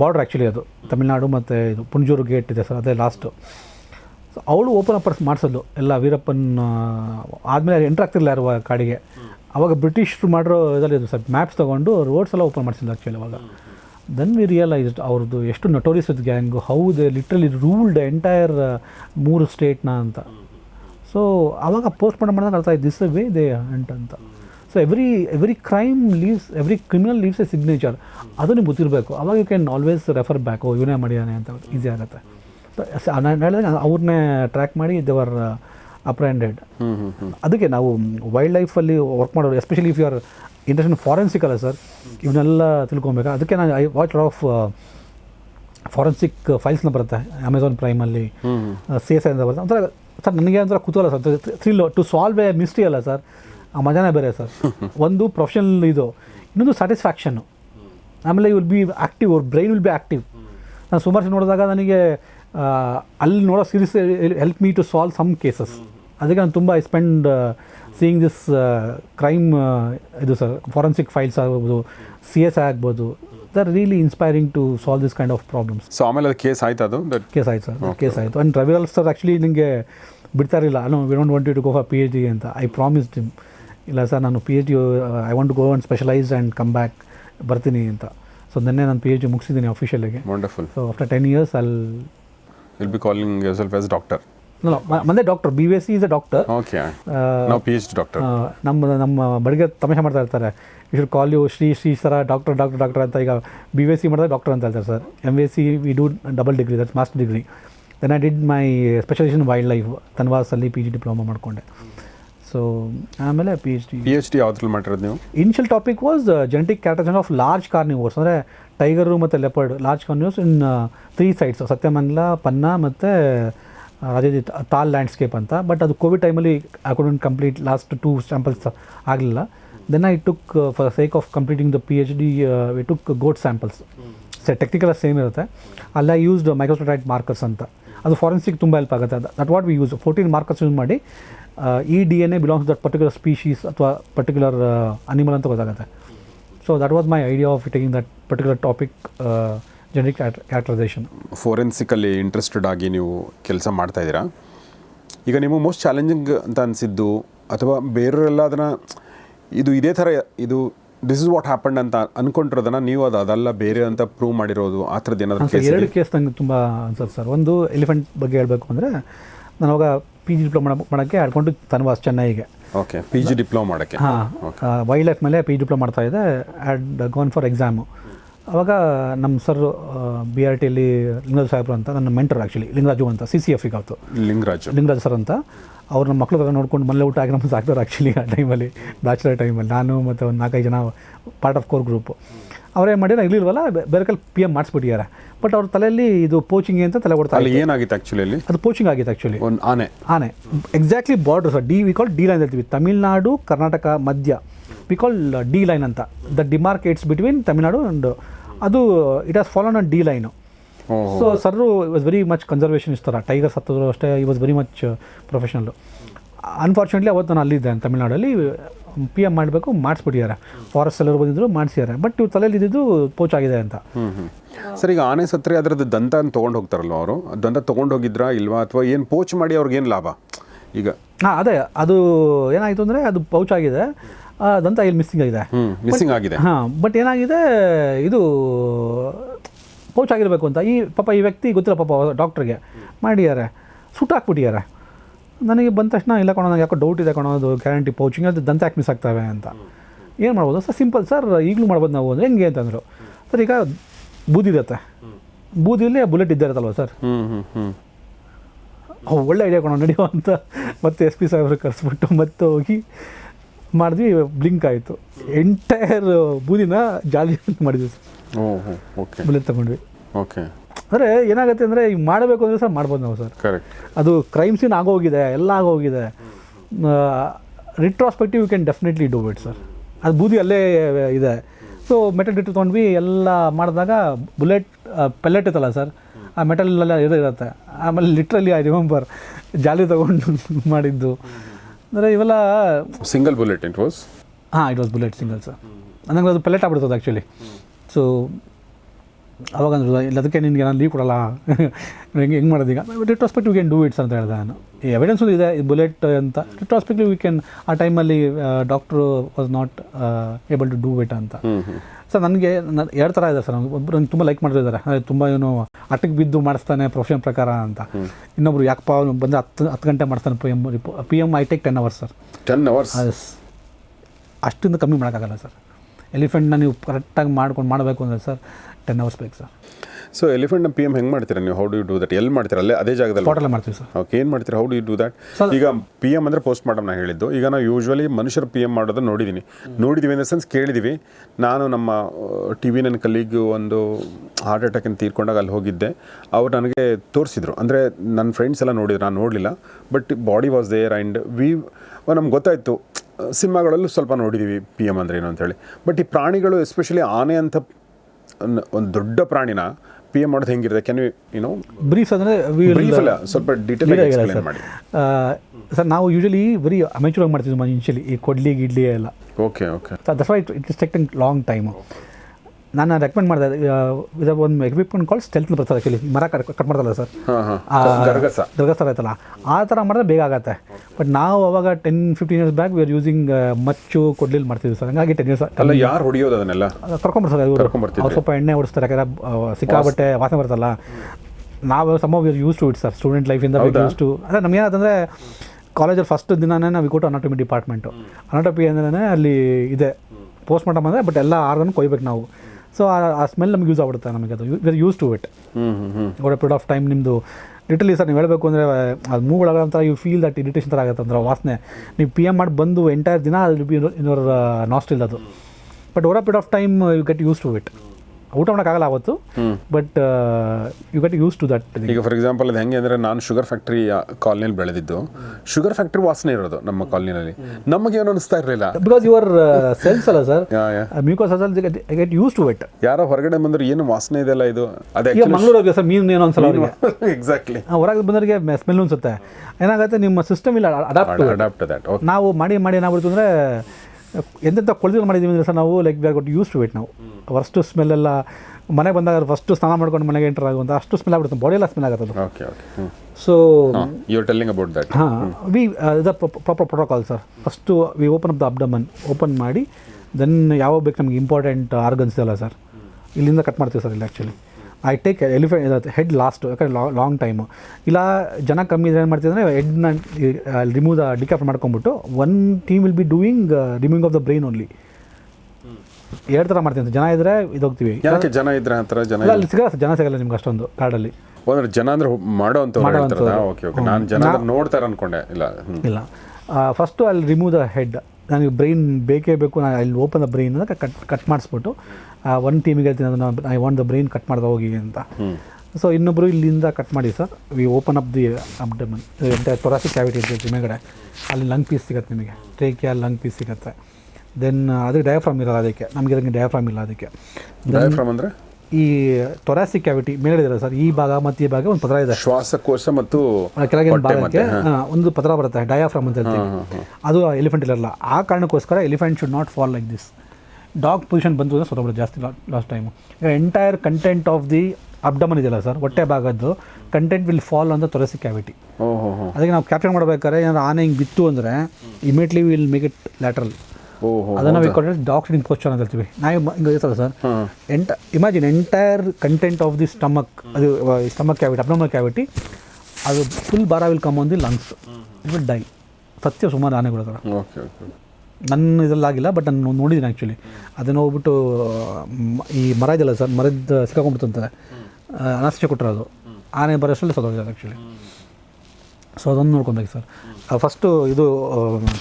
border actually ಅದು, ತಮಿಳ್ನಾಡು ಮತ್ತು ಇದು ಪುಂಜೂರು ಗೇಟ್ ಇದೆ ಸರ್ ಅದೇ ಲಾಸ್ಟು ಸೊ ಅವಳು ಓಪನ್ ಅಪ್ ಮಾಡಿಸಲು ಎಲ್ಲ ವೀರಪ್ಪನ್ ಆದಮೇಲೆ ಎಂಟ್ರ್ ಆಗ್ತಿರಲಿಲ್ಲ ಯಾರು ಕಾಡಿಗೆ. ಅವಾಗ ಬ್ರಿಟಿಷರು ಮಾಡಿರೋ ಇದರಲ್ಲಿ ಇದು ಸರ್ ಮ್ಯಾಪ್ಸ್ ತೊಗೊಂಡು ರೋಡ್ಸ್ ಎಲ್ಲ ಓಪನ್ ಮಾಡಿಸಿದ್ರು ಆ್ಯಕ್ಚುಲಿ ಅವಾಗ. ದೆನ್ ವಿ ರಿಯಲೈಸ್ಡ್ ಅವ್ರದ್ದು ಎಷ್ಟು ನಟೋರಿಯಸ್ ಇದು ಗ್ಯಾಂಗು ಹೌದು ಲಿಟ್ರಲಿ ರೂಲ್ಡ್ ಎಂಟೈರ್ ಮೂರು ಸ್ಟೇಟ್ನ ಅಂತ. ಸೊ ಅವಾಗ ಪೋಸ್ಟ್ ಮಾಡೋ ಮಾಡಿದಾಗ ಅರ್ಥ ದಿಸ್ ವೇ ದೇ ಅಂಟ್ ಅಂತ. So every every crime leaves every criminal leaves a signature ಅದು ನೀವು ಗೊತ್ತಿರಬೇಕು ಅವಾಗ you can always refer back ಓ ಇವನೇ ಮಾಡಿದಾನೆ ಅಂತ ಈಸಿ ಆಗುತ್ತೆ. ಸೊ ನಾನು ಹೇಳಿದಾಗ ಅವ್ರನ್ನೇ ಟ್ರ್ಯಾಕ್ ಮಾಡಿ ದೇವರ್ ಅಪ್ರೆಂಡೆಡ್ ಹ್ಞೂ ಹ್ಞೂ ಅದಕ್ಕೆ ನಾವು ವೈಲ್ಡ್ ಲೈಫಲ್ಲಿ ವರ್ಕ್ ಮಾಡೋರು especially if you are interest in forensic ಅಲ್ಲ ಸರ್ ಇವನ್ನೆಲ್ಲ ತಿಳ್ಕೊಬೇಕು. ಅದಕ್ಕೆ ನಾನು ಐ ವಾಚ್ ಆಫ್ ಫಾರೆನ್ಸಿಕ್ ಫೈಲ್ಸ್ನ ಬರುತ್ತೆ ಅಮೆಝಾನ್ ಪ್ರೈಮಲ್ಲಿ ಸಿ ಎಸ್ ಐ ಅಂತ ಬರುತ್ತೆ. ಒಂಥರ ಸರ್ ನನಗೆ ಒಂಥರ ಕುತೂಹಲ sir thrill to solve a mystery ಅಲ್ಲ ಸರ್ ಆ ಮಜಾನೇ ಬೇರೆ ಸರ್. ಒಂದು ಪ್ರೊಫೆಷನಲ್ ಇದು ಇನ್ನೊಂದು ಸ್ಯಾಟಿಸ್ಫ್ಯಾಕ್ಷನ್ನು ಆಮೇಲೆ ವಿಲ್ ಬಿ ಆ್ಯಕ್ಟಿವ್ ಅವ್ರ ಬ್ರೈನ್ ವಿಲ್ ಬಿ ಆ್ಯಕ್ಟಿವ್ ನಾನು ಸುಮಾರು ನೋಡಿದಾಗ ನನಗೆ ಅಲ್ಲಿ ನೋಡೋ series help me to solve some cases ಅದಕ್ಕೆ ನಾನು ತುಂಬ I spend seeing this crime ಇದು ಸರ್ ಫಾರೆನ್ಸಿಕ್ ಫೈಲ್ಸ್ ಆಗ್ಬೋದು ಸಿ ಎಸ್ ಆಗ್ಬೋದು. They're really inspiring to solve this kind of problems so ಆಮೇಲೆ ಅದು ಕೇಸ್ ಆಯ್ತು ಅದು? ಕೇಸ್ ಆಯ್ತು ಸರ್ ಕೇಸ್ ಆಯಿತು. ಆ್ಯಂಡ್ ರವಿ ಸರ್ ಆ್ಯಕ್ಚುಲಿ ನಿಮಗೆ ಬಿಡ್ತಾ ಇರಲಿಲ್ಲ. No we don't want you to go for P H D ಅಂತ. ಐ ಪ್ರಾಮಿಸ್ ಡಿಮ್ ಇಲ್ಲ ಸರ್ ನಾನು P H D I want go and specialise and come back ಬರ್ತೀನಿ ಅಂತ. So ನಿನ್ನೆ ನಾನು ಪಿ ಎಚ್ ಡಿ ಮುಗಿಸಿದ್ದೀನಿ ಅಫಿಷಿಯಲಿಗೆ wonderful so after ten years I'll will be calling yourself as doctor ಮಂದೇ doctor B S C is a doctor okay ನಾವು P H D doctor ನಮ್ಮ ನಮ್ಮ ಬಡಿಗೆ ತಮಾಷೆ ಮಾಡ್ತಾ ಇರ್ತಾರೆ. You should call you Shri Shri ಸರ doctor doctor doctor ಅಂತ ಈಗ ಬಿ ಎಸ್ ಸಿ ಮಾಡಿದ್ರೆ ಡಾಕ್ಟರ್ ಅಂತ ಹೇಳ್ತಾರೆ sir. M S C we do double degree that's master degree then I did my specialisation wildlife ತನ್ವಾಸಲ್ಲಿ P G diploma ಮಾಡಿಕೊಂಡೆ. So ಆಮೇಲೆ P H D P H D ಯಾವ್ದ್ರಲ್ಲಿ ಮಾಡಿರೋದು ನೀವು? Initial topic was genetic characterisation of large carnivores ಅಂದರೆ tiger ಮತ್ತು leopard large carnivores in three sides Sathyamangala Panna ಮತ್ತು ಅದೇ ತಾಲ್ ಲ್ಯಾಂಡ್ಸ್ಕೇಪ್ ಅಂತ. ಬಟ್ ಅದು ಕೋವಿಡ್ ಟೈಮಲ್ಲಿ I couldn't complete last two samples ಆಗಲಿಲ್ಲ. Then I took for sake of completing the P H D we took goat samples say technical same ಇರುತ್ತೆ. ಅಲ್ಲ used ಮೈಕ್ರೋಸ್ಟೈಟ್ markers ಅಂತ. ಅದು ಫಾರೆನ್ಸಿಕ್ ತುಂಬ ಹೆಲ್ಪ್ ಆಗುತ್ತೆ. ಅದು that what we use fourteen markers use ಮಾಡಿ ಈ D N A belongs that particular species ಅಥವಾ ಪರ್ಟಿಕ್ಯುಲರ್ ಅನಿಮಲ್ ಅಂತ ಗೊತ್ತಾಗುತ್ತೆ. So that was my idea of taking that particular topic generic characterisation forensically interested ಆಗಿ ನೀವು ಕೆಲಸ ಮಾಡ್ತಾ ಇದ್ದೀರಾ? ಈಗ ನಿಮಗೆ ಮೋಸ್ಟ್ ಚಾಲೆಂಜಿಂಗ್ ಅಂತ ಅನಿಸಿದ್ದು ಅಥವಾ ಬೇರೆಯವರೆಲ್ಲ ಅದನ್ನು, ಇದು ಇದೇ ಥರ, ಇದು ದಿಸ್ ಇಸ್ ವಾಟ್ ಹ್ಯಾಪಂಡ್ ಅಂತ ಅನ್ಕೊಂಡಿರೋದನ್ನ ನೀವು ಅದು ಅದೆಲ್ಲ ಬೇರೆ ಅಂತ ಪ್ರೂವ್ ಮಾಡಿರೋದು ಆ ಥರದ್ದು ಏನಾದರೂ ಸರ್ ಎರಡು ಕೇಸ್ ನಂಗೆ ತುಂಬ ಅನ್ಸುತ್ತೆ ಸರ್ ಒಂದು ಎಲಿಫೆಂಟ್ ಬಗ್ಗೆ ಹೇಳಬೇಕು ಅಂದರೆ ನಾನು ಅವಾಗ ಪಿ ಜಿ ಡಿಪ್ಲೊಮಾ ಮಾಡೋಕ್ಕೆ ಆಡ್ಕೊಂಡು ತನ್ವಾಸ್ ಚೆನ್ನೈಗೆ. ಓಕೆ ಪಿ ಜಿ ಡಿಪ್ಲೊಮಾ ಮಾಡೋಕ್ಕೆ. ಹಾಂ ವೈಲ್ಡ್ ಲೈಫ್ ಮೇಲೆ ಪಿ ಜಿ ಡಿಪ್ಲೊಮಾ ಮಾಡ್ತಾ ಇದ್ದೆ ಆ್ಯಡ್ ಗೋನ್ ಫಾರ್ ಎಕ್ಸಾಮು ಅವಾಗ ನಮ್ಮ ಸರ್ ಬಿ ಆರ್ ಟಿಯಲ್ಲಿ ಲಿಂಗರಾಜ್ ಸಾಹೇಬ್ರು ಅಂತ ನನ್ನ ಮೆಂಟರ್ ಆ್ಯಕ್ಚುಲಿ ಲಿಂಗರಾಜು ಅಂತ ಸಿ ಸಿ ಎಫ್ ಅವತ್ತು ಲಿಂಗರಾಜ್. ಲಿಂಗರಾಜ್ ಸರ್ ಅಂತ. ಅವ್ರು ನಮ್ಮ ಮಕ್ಕಳು ನೋಡ್ಕೊಂಡು ಮನೇಲಿ ಊಟ ಆಗಿ ನಮ್ಮ ಸಾಕ್ತಾರೆ ಆ್ಯಕ್ಚುಲಿ ಆ ಟೈಮಲ್ಲಿ ಬ್ಯಾಚುಲರ್ ಟೈಮಲ್ಲಿ ನಾನು ಮತ್ತು ಒಂದು ನಾಲ್ಕೈದು ಜನ ಪಾರ್ಟ್ ಆಫ್ ಕೋರ್ ಗ್ರೂಪು ಅವ್ರೇನು ಮಾಡಿದ್ರೆ ಇರ್ಲಿಲ್ವಲ್ಲ ಇಲ್ವಲ್ಲ ಬೇರೆ ಕಲ್ಲಿ ಪಿ ಎಂ ಮಾಡಿಸ್ಬಿಟ್ಟಿದ್ದಾರೆ. ಬಟ್ ಅವ್ರ ತಲೆಯಲ್ಲಿ ಇದು ಪೋಚಿಂಗ್ ಅಂತ ತಲೆ ಕೊಡ್ತಾ ಅಲ್ಲಿ ಏನಾಗಿತ್ತು ಆ್ಯಕ್ಚುಲಿ ಅಲ್ಲಿ? ಅದು ಪೋಚಿಂಗ್ ಆಗಿತ್ತು ಆ್ಯಕ್ಚುಲಿ ಒಂದು ಆನೆ. ಆನೆ. Exactly border sir the we call the line ಹೇಳ್ತೀವಿ. ತಮಿಳ್ನಾಡು ಕರ್ನಾಟಕ ಮಧ್ಯ. ವಿ ಕಾಲ್ ಡಿ ಲೈನ್ ಅಂತ. The demarcates between Tamil Nadu and ಅದು it as fallen a the line so sir was very much conservationist ಥರ tiger ಸತ್ತದ್ರು ಅಷ್ಟೇ ಈ was very much professional unfortunately ಅವತ್ತು ನಾನು ಅಲ್ಲಿದ್ದೆ ತಮಿಳ್ನಾಡಲ್ಲಿ. ಪಿ ಎಂ ಮಾಡಬೇಕು ಮಾಡಿಸ್ಬಿಟ್ಟಿದ್ದಾರೆ. ಫಾರೆಸ್ಟ್ ಎಲ್ಲರೂ ಬಂದಿದ್ರು ಮಾಡಿಸಿದ್ದಾರೆ. ಬಟ್ ಇವ್ರು ತಲೆಯಲ್ಲಿ ಇದ್ದಿದ್ದು ಪೋಚ್ ಆಗಿದೆ ಅಂತ. ಸರ್ ಈಗ ಆನೆ ಸತ್ರೆ ಅದರದ್ದು ದಂತ ತೊಗೊಂಡು ಹೋಗ್ತಾರಲ್ವ ಅವರು? ದಂತ ತೊಗೊಂಡು ಹೋಗಿದ್ರಾ ಇಲ್ವಾ? ಅಥವಾ ಏನು ಪೋಚ್ ಮಾಡಿ ಅವ್ರಿಗೇನು ಲಾಭ? ಈಗ ಹಾಂ ಅದೇ. ಅದು ಏನಾಯಿತು ಅಂದರೆ ಅದು ಪೌಚ್ ಆಗಿದೆ. ದಂತ ಇಲ್ಲಿ ಮಿಸ್ಸಿಂಗ್ ಆಗಿದೆ? ಮಿಸ್ಸಿಂಗ್ ಆಗಿದೆ. ಹಾಂ ಬಟ್ ಏನಾಗಿದೆ ಇದು ಪೌಚ್ ಆಗಿರಬೇಕು ಅಂತ ಈ ಪಾಪ ಈ ವ್ಯಕ್ತಿ ಗೊತ್ತಿಲ್ಲ ಪಾಪ ಡಾಕ್ಟ್ರಿಗೆ. ಮಾಡಿದ್ದಾರೆ. ಸುಟ್ಟಾಕ್ಬಿಟ್ಟಿದ್ದಾರೆ ನನಗೆ ಬಂದ ತಕ್ಷಣ ಇಲ್ಲ ಕಣೋ ನನಗೆ ಯಾಕೋ ಡೌಟ್ ಇದೆ ಕಣೋ ಅದು ಗ್ಯಾರಂಟಿ ಪೌಚಿಂಗ್ ಅದು ದಂತ ಯಾಕೆ ಮಿಸ್ ಆಗ್ತವೆ ಅಂತ. ಏನು ಮಾಡ್ಬೋದು? ಸರ್ ಸಿಂಪಲ್ ಸರ್ ಈಗಲೂ ಮಾಡ್ಬೋದು ನಾವು ಅಂದರೆ ಹೆಂಗೆ ಅಂತಂದರು ಸರ್ ಈಗ ಬೂದಿ ಇರುತ್ತೆ ಬೂದಿಯಲ್ಲಿ ಬುಲೆಟ್ ಇದ್ದೇ ಇರುತ್ತಲ್ವ ಸರ್ ಹ್ಞೂ ಒಳ್ಳೆ ಐಡಿಯಾ ಕಣೋ ನಡೆಯೋ ಅಂತ. ಮತ್ತೆ ಎಸ್ ಪಿ ಸಾಹೇಬ್ರು ಕರೆಸ್ಬಿಟ್ಟು ಮತ್ತೆ ಹೋಗಿ ಮಾಡಿದ್ವಿ ಬ್ಲಿಂಕ್ ಆಯಿತು. ಎಂಟೈರ್ ಬೂದಿನ ಜಾಲಿ ಮಾಡಿದ್ವಿ ಸರ್. ಬುಲೆಟ್ ತಗೊಂಡ್ವಿ. ಓಕೆ ಅಂದರೆ ಏನಾಗುತ್ತೆ ಅಂದರೆ ಈಗ ಮಾಡಬೇಕು ಅಂದರೆ ಸರ್ ಮಾಡ್ಬೋದು ನಾವು ಸರ್. ಕರೆಕ್ಟ್ ಅದು ಕ್ರೈಮ್ ಸೀನ್ ಆಗೋಗಿದೆ ಎಲ್ಲ ಆಗೋಗಿದೆ. Retrospective you can definitely do it sir ಅದು ಬೂದಿ ಅಲ್ಲೇ ಇದೆ. ಸೊ ಮೆಟಲ್ ಡಿಟ್ ತೊಗೊಂಡ್ವಿ ಎಲ್ಲ ಮಾಡಿದಾಗ ಬುಲೆಟ್ ಪೆಲೆಟ್ ಇತ್ತಲ್ಲ ಸರ್ ಆ ಮೆಟಲೆಲ್ಲ ಇದು ಇರುತ್ತೆ. ಆಮೇಲೆ ಲಿಟ್ರಲಿ ಐ ರಿಮೆಂಬರ್ ಜಾಲಿ ತೊಗೊಂಡು ಮಾಡಿದ್ದು. ಅಂದರೆ ಇವೆಲ್ಲ ಸಿಂಗಲ್ ಬುಲೆಟ್ ಇಟ್ ವಾಸ್ ಹಾಂ it was bullet single sir ನನಗೆ ಅದು ಪೆಲೆಟ್ ಆಗ್ಬಿಡ್ತದೆ ಆ್ಯಕ್ಚುಲಿ ಸೊ ಅವಾಗ ಅಂದ್ರು ಇಲ್ಲ ಅದಕ್ಕೆ ನಿನಗೆ ನಾನು ಲೀವ್ ಕೊಡಲ್ಲ. ಹೆಂಗೆ ಹೆಂಗೆ ಮಾಡೋದು ಈಗ? ರಿಟ್ರಾಸ್ಪೆಕ್ಟಿವ್ ಕ್ಯಾನ್ ಡೂ ಇಟ್ಸ್ ಅಂತ ಹೇಳ್ದೆ ನಾನು. ಈ ಎವಿಡೆನ್ಸು ಇದೆ ಈ ಬುಲೆಟ್ ಅಂತ. ರಿಟ್ರಾಸ್ಪೆಕ್ಟಿವ್ ವಿ ಕ್ಯಾನ್ ಆ ಟೈಮಲ್ಲಿ doctor was not able to do it ಅಂತ. ಸರ್ ನನಗೆ ನಾನು ಎರಡು ಥರ ಇದೆ ಸರ್. ಒಬ್ಬರು ನಂಗೆ ತುಂಬ ಲೈಕ್ ಇದ್ದಾರೆ ಅಂದರೆ ತುಂಬ ಏನು ಅಟಕ್ ಬಿದ್ದು ಮಾಡಿಸ್ತಾನೆ ಪ್ರೊಫೆಷನ್ ಪ್ರಕಾರ ಅಂತ. ಇನ್ನೊಬ್ರು ಯಾಕಪ್ಪ ಅವನು ಬಂದು ಹತ್ತು ಹತ್ತು ಗಂಟೆ ಮಾಡ್ತಾನೆ P M P M I take ten hours sir. Ten hours ಅಷ್ಟಿಂದ ಕಮ್ಮಿ ಮಾಡೋಕ್ಕಾಗಲ್ಲ ಸರ್. ಎಲಿಫೆಂಟ್ನ ನೀವು ಕರೆಕ್ಟಾಗಿ ಮಾಡ್ಕೊಂಡು ಮಾಡಬೇಕು ಅಂದರೆ ಸರ್ ಟೆನ್ ಅವರ್ಸ್ ಬೇಕು ಸರ್. ಸೊ ಎಲಿಫೆಂಟ್ನ ಪಿ ಎಂ ಹೆಂಗೆ ಮಾಡ್ತೀರಾ ನೀವು? How do you do that ಎಲ್ಲಿ ಮಾಡ್ತೀರಾ? ಅಲ್ಲೇ ಅದೇ ಜಾಗದಲ್ಲಿ ಹೋಟೆಲ್ ಮಾಡ್ತೀವಿ ಸರ್. ಓಕೆ ಏನು ಮಾಡ್ತೀರಾ? How do you do that ಈಗ ಪಿ ಎಂ ಅಂದರೆ ಪೋಸ್ಟ್ ಮಾಡಮ್ ನಾನು ಹೇಳಿದ್ದು. ಈಗ ನಾವು ಯೂಶ್ವಲಿ ಮನುಷ್ಯರು ಪಿ ಎಂ ಮಾಡೋದನ್ನ ನೋಡಿದ್ದೀನಿ ನೋಡಿದ್ದೀವಿ ಇನ್ ದ ಸೆನ್ಸ್ ಕೇಳಿದ್ದೀವಿ ನಾನು ನಮ್ಮ ಟಿ ವಿ ನನ್ನ ಕಲೀಗ್ ಒಂದು ಹಾರ್ಟ್ ಅಟ್ಯಾಕ್ ಅಂತ ತೀರ್ಕೊಂಡಾಗ ಅಲ್ಲಿ ಹೋಗಿದ್ದೆ. ಅವ್ರು ನನಗೆ ತೋರಿಸಿದ್ರು. ಅಂದರೆ ನನ್ನ ಫ್ರೆಂಡ್ಸ್ ಎಲ್ಲ ನೋಡಿದ್ರು. ನಾನು ನೋಡಲಿಲ್ಲ. But body was there and we ನಮ್ಗೆ ಗೊತ್ತಾಯಿತು. ಸಿನಿಮಾಗಳಲ್ಲೂ ಸ್ವಲ್ಪ ನೋಡಿದ್ದೀವಿ ಪಿ ಎಂ ಅಂದರೆ ಏನು ಅಂತೇಳಿ ಬಟ್ ಈ ಪ್ರಾಣಿಗಳು ಎಸ್ಪೆಷಲಿ ಆನೆ ಅಂತ ಒಂದು ದೊಡ್ಡ ಪ್ರಾಣಿನ ಪಿ ಎಂ ಮಾಡೋದು ಹೆಂಗಿರುತ್ತೆ? ಕೆನ್ ಯು ಯುನೋ ಬ್ರೀಫ್ ಅಂದರೆ ಸ್ವಲ್ಪ ಡೀಟೇಲ್ ಎಕ್ಸ್ಪ್ಲೇನ್ ಮಾಡಿ. ಸರ್ ನಾವು ಯೂಶಲಿ ಬರೀ ಅಮೆಚೂರಾಗಿ ಮಾಡ್ತಿದ್ವಿ ಇನ್ಶಿಯಲಿ ಈ ಕೊಡ್ಲಿ ಗಿಡ್ಲಿ ಎಲ್ಲ. Okay okay that's why it it is taking long time ನಾನು ರೆಕಮೆಂಡ್ ಮಾಡಿದೆ ಇದು ಒಂದು ಎಕ್ವಿಪ್ಮೆಂಟ್ ಕಾಲ್ ಸ್ಟೆಲ್ತ್ ಬರ್ತದೆ ಆ್ಯಕ್ಚುಲಿ ಮರ ಕಟ್ ಕಟ್ ಮಾಡ್ತಲ್ಲ ಸರ್. ದರ್ಗಸ್ತರ ಆಯ್ತಲ್ಲ. ಆ ಥರ ಮಾಡಿದ್ರೆ ಬೇಗ ಆಗುತ್ತೆ. ಬಟ್ ನಾವು ಅವಾಗ ten fifteen years back we are using ಮಚ್ಚು ಕೊಡ್ಲಿಲ್ ಮಾಡ್ತಿದ್ವಿ ಸರ್ ಹಂಗಾಗಿ ಟೆನ್ ಇಯರ್ಸ್ ಯಾರು ಹೊಡಿಯೋದು ಅದನ್ನೆಲ್ಲ? ಕರ್ಕೊಂಬರ್ತಿದ್ರು. ಅವ್ರು ಸ್ವಲ್ಪ ಎಣ್ಣೆ ಹೊಡಿಸ್ತಾರೆ. ಯಾಕಂದ್ರೆ ಸಿಕ್ಕಾಬಟ್ಟೆ ವಾಸನೆ ಬರ್ತಲ್ಲ ನಾವು ಸಮ we use to it sir student ಲೈಫಿಂದ use to ಅದೇ ನಮ್ಗೆ ಏನಾಯ್ತಂದ್ರೆ ಕಾಲೇಜಲ್ಲಿ ಫಸ್ಟ್ ದಿನನೇ ನಾವು ಕೊಟ್ಟು ಅನಾಟಮಿ ಡಿಪಾರ್ಟ್ಮೆಂಟು ಅನಾಟಮಿ ಅಂದ್ರೆ ಅಲ್ಲಿ ಇದೆ. ಪೋಸ್ಟ್ ಮಾರ್ಟಮ್ ಅಂದರೆ ಬಟ್ ಎಲ್ಲ ಆರ್ಗನ್ ಕೊಯ್ಬೇಕು ನಾವು. ಸೊ ಆ ಸ್ಮೆಲ್ ನಮ್ಗೆ ಯೂಸ್ ಆಗ್ಬಿಡುತ್ತೆ ನಮಗೆ ಅದು. Very use to it over period of time ನಿಮ್ಮದು ಲಿಟಲಿ ಸರ್ ನೀವು ಹೇಳಬೇಕು ಅಂದರೆ ಅದು ಮೂಗಳಾಗಂತ ಯು ಫೀಲ್ ದಟ್ ಇರಿಟೇಷನ್ ಥರ ಆಗುತ್ತೆ ಅಂದ್ರೆ ವಾಸನೆ. ನೀವು ಪಿ ಎಂ ಮಾಡಿ ಬಂದು ಎಂಟೈರ್ ದಿನ ಅದು ನಾಸ್ಟ್ ನಾಸ್ಟಿಲ್ ಅದು. But over period of time you get use to it ಊಟ ಮಾಡೋಕ್ಕಾಗಲ್ಲ ಆವತ್ತು but you get use to that ಈಗ ಫಾರ್ ಎಕ್ಸಾಂಪಲ್ ಅದು ಹೆಂಗೆ ಅಂದರೆ ನಾನು ಶುಗರ್ ಫ್ಯಾಕ್ಟ್ರಿ ಕಾಲನಿಯಲ್ಲಿ ಬೆಳೆದಿದ್ದು ಶುಗರ್ ಫ್ಯಾಕ್ಟ್ರಿ ವಾಸನೆ ಇರೋದು ನಮ್ಮ ಕಾಲೋನಿಯಲ್ಲಿ ನಮಗೆ ಏನು ಅನಿಸ್ತಾ ಇರಲಿಲ್ಲ. ಬಿಕಾಸ್ ಯುವರ್ ಸೆಲ್ಸ್ ಅಲ್ಲ sir mucous usual get use to it ಯಾರೋ ಹೊರಗಡೆ ಬಂದ್ರೆ ಏನು ವಾಸನೆ ಇದೆಲ್ಲ ಇದು? ಅದೇ ಈಗ ಹೋಗಿ ಸರ್ ಮೀನು ಏನೋ ಅನ್ಸಲ್ಲ ಅವರಿಗೆ. ಎಕ್ಸಾಕ್ಟ್ಲಿ ಹೊರಗೆ ಬಂದವರಿಗೆ ಸ್ಮೆಲ್ ಅನ್ಸುತ್ತೆ. ಏನಾಗುತ್ತೆ ನಿಮ್ಮ ಸಿಸ್ಟಮ್ ಇಲ್ಲ ಅಡಾಪ್ಟ್ ಅಡಾಪ್ಟ್ ದಟ್ ನಾವು ಮಾಡಿ ಮಾಡಿ ಏನಾಗ್ಬಿಡ್ತು ಅಂದರೆ ಎಂತೆಂಥ ಕೊಳ್ದಿಗಳು ಮಾಡಿದ್ದೀವಿ ಅಂದರೆ ಸರ್ ನಾವು like we are got use to wait ನಾವು ಫಸ್ಟು ಸ್ಮೆಲ್ಲೆಲ್ಲ ಮನೆಗೆ ಬಂದಾಗ ಫಸ್ಟು ಸ್ನಾನ ಮಾಡ್ಕೊಂಡು ಮನೆಗೆ ಎಂಟರ್ ಆಗುವಂಥ ಅಷ್ಟು ಸ್ಮೆಲ್ ಆಗ್ಬಿಡುತ್ತೆ. ಬಾಡಿ ಎಲ್ಲ ಸ್ಮೆಲ್ ಆಗುತ್ತೆ ಅದು okay so you telling about that ಹಾಂ we the proper protocol sir first we open up the abdomen open ಮಾಡಿ ದೆನ್ ಯಾವಾಗ ಬೇಕು ನಮಗೆ ಇಂಪಾರ್ಟೆಂಟ್ ಆರ್ಗನ್ಸ್ ಎಲ್ಲ ಸರ್ ಇಲ್ಲಿಂದ ಕಟ್ ಮಾಡ್ತೀವಿ ಸರ್ ಇಲ್ಲಿ actually I take elephant head last ಯಾಕಂದ್ರೆ ಲಾಂಗ್ ಟೈಮು ಇಲ್ಲ ಜನ ಕಮ್ಮಿ ಏನು ಮಾಡ್ತೀವಿ ಅಂದರೆ ಹೆಡ್ನ remove the decap ಮಾಡ್ಕೊಂಬಿಟ್ಟು one team will be doing removing of the brain only ಎರಡು ಥರ ಮಾಡ್ತೀನಿ ಜನ ಇದ್ದರೆ ಇದೋಗ್ತೀವಿ ಯಾಕೆ ಜನ ಇದ್ರೆ ಅಂತಾರೆ ಜನ ಇಲ್ಲ ಅಲ್ಲಿ ಸಿಗಲ್ಲ ಜನ ಸಿಗಲ್ಲ ನಿಮ್ಗೆ ಅಷ್ಟೊಂದು ಕಾಡಲ್ಲಿ ಅಂದ್ರೆ ಜನ ಅಂದ್ರೆ ಮಾಡೋ ಅಂತ ಓಕೆ ಓಕೆ. ನಾನು ಜನ ನೋಡ್ತಾರೆ ಅನ್ಕೊಂಡೆ. ಇಲ್ಲ. ಇಲ್ಲ. ಫಸ್ಟು ಅಲ್ಲಿ ರಿಮೂವ್ ದ ಹೆಡ್ ನನಗೆ ಬ್ರೈನ್ ಬೇಕೇ ಬೇಕು ನಾನು ಅಲ್ಲಿ ಓಪನ್ ದ ಬ್ರೈನ್ ಅಂತ ಕಟ್ ಕಟ್ ಮಾಡಿಸ್ಬಿಟ್ಟು ಒನ್ ಟೀಮಿಗೆ ಹೇಳ್ತೀನಿ ಅದನ್ನು I want the brain cut ಮಾಡ್ದೆ ಹೋಗಿ ಅಂತ. ಸೊ ಇನ್ನೊಬ್ಬರು ಇಲ್ಲಿಂದ ಕಟ್ ಮಾಡಿ sir we open up the abdomen thoracic cavity ಇರ್ತೈತಿ ಮೇಗಡೆ ಅಲ್ಲಿ ಲಂಗ್ ಪೀಸ್ ಸಿಗುತ್ತೆ ನಿಮಗೆ. ಟ್ರೇಕಿಯ ಲಂಗ್ ಪೀಸ್ ಸಿಗುತ್ತೆ. ದೆನ್ ಅದಕ್ಕೆ ಡಯಾಫ್ರಾಮ್ ಇರಲ್ಲ ಅದಕ್ಕೆ. ನಮಗೆ ಅದಕ್ಕೆ ಡಯಾಫ್ರಾಮ್ ಇಲ್ಲ ಅದಕ್ಕೆ. ಡಯಾಫ್ರಾಮ್ ಅಂದರೆ? ಈ ತೊರಾಸಿಕ್ ಕ್ಯಾವಿಟಿ ಮೇಲೆ ಇದೆ ಸರ್ ಈ ಭಾಗ ಮತ್ತು ಈ ಭಾಗ ಒಂದು ಪದರ ಇದೆ. ಶ್ವಾಸಕೋಶ ಮತ್ತು ಆ ಕೆಳಗಿನ ಭಾಗಕ್ಕೆ ಒಂದು ಪದರ ಬರುತ್ತೆ ಡಯಾಫ್ರಾಮ್ ಅಂತ ಹೇಳ್ತೀವಿ. ಅದು ಎಲಿಫೆಂಟ್ ಇರಲ್ಲ. ಆ ಕಾರಣಕ್ಕೋಸ್ಕರ elephant should not fall like this dog position ಬಂತು ಅಂದರೆ ಸ್ವತಃ ಜಾಸ್ತಿ ಲಾಸ್ಟ್ ಟೈಮು. ಈಗ entire content of the abdomen ಇದೆಯಲ್ಲ ಸರ್ ಹೊಟ್ಟೆ ಭಾಗದ್ದು ಕಂಟೆಂಟ್ ವಿಲ್ ಫಾಲ್ ಅಂತ ತೊರೆಸಿ ಕ್ಯಾವಿಟಿ ಅದಕ್ಕೆ ನಾವು ಕ್ಯಾಪ್ಚರ್ ಮಾಡ್ಬೇಕಾದ್ರೆ ಏನಾದ್ರು ಆನೆ ಹಿಂಗೆ ಬಿತ್ತು ಅಂದರೆ immediately will make it lateral ಅದನ್ನು ನಾವು ಕೊಟ್ಟರೆ ಡಾಕ್ಟರಿಂಗ್ ಪೋಸ್ಚರ್ ಅಂತ ಹೇಳ್ತೀವಿ. ನಾವು ಹಿಂಗೆ ಇರ್ತದೆ ಸರ್ ಎಂಟ imagine entire content of the stomach ಅದು ಸ್ಟಮಕ್ ಕ್ಯಾವಿಟಿ ಅಬ್ನಮಲ್ ಕ್ಯಾವಿಟಿ ಅದು ಫುಲ್ ಬಾರ will come on the lungs it will die ಸತ್ಯ ಸುಮಾರು ಆನೆಗಳು ಓಕೆ ಓಕೆ. ನನ್ನ ಇದರಲ್ಲಾಗಿಲ್ಲ ಬಟ್ ನಾನು ನೋಡಿದ್ದೀನಿ ಆ್ಯಕ್ಚುಲಿ ಅದನ್ನು ಹೋಗ್ಬಿಟ್ಟು ಈ ಮರ ಇದೆಯಲ್ಲ ಸರ್ ಮರದ ಸಿಕ್ಕಾಕೊಂಡ್ಬಿಡ್ತಂತೆ. ಅನಾಸ್ಯ ಕೊಟ್ಟಿರೋದು ಆನೆ ಬರೋಷ್ಟರಲ್ಲಿ ಸತ್ತೋಗಿದೆ ಆ್ಯಕ್ಚುಲಿ ಸೊ ಅದನ್ನು ನೋಡ್ಕೊಬೇಕು ಸರ್. ಫಸ್ಟು ಇದು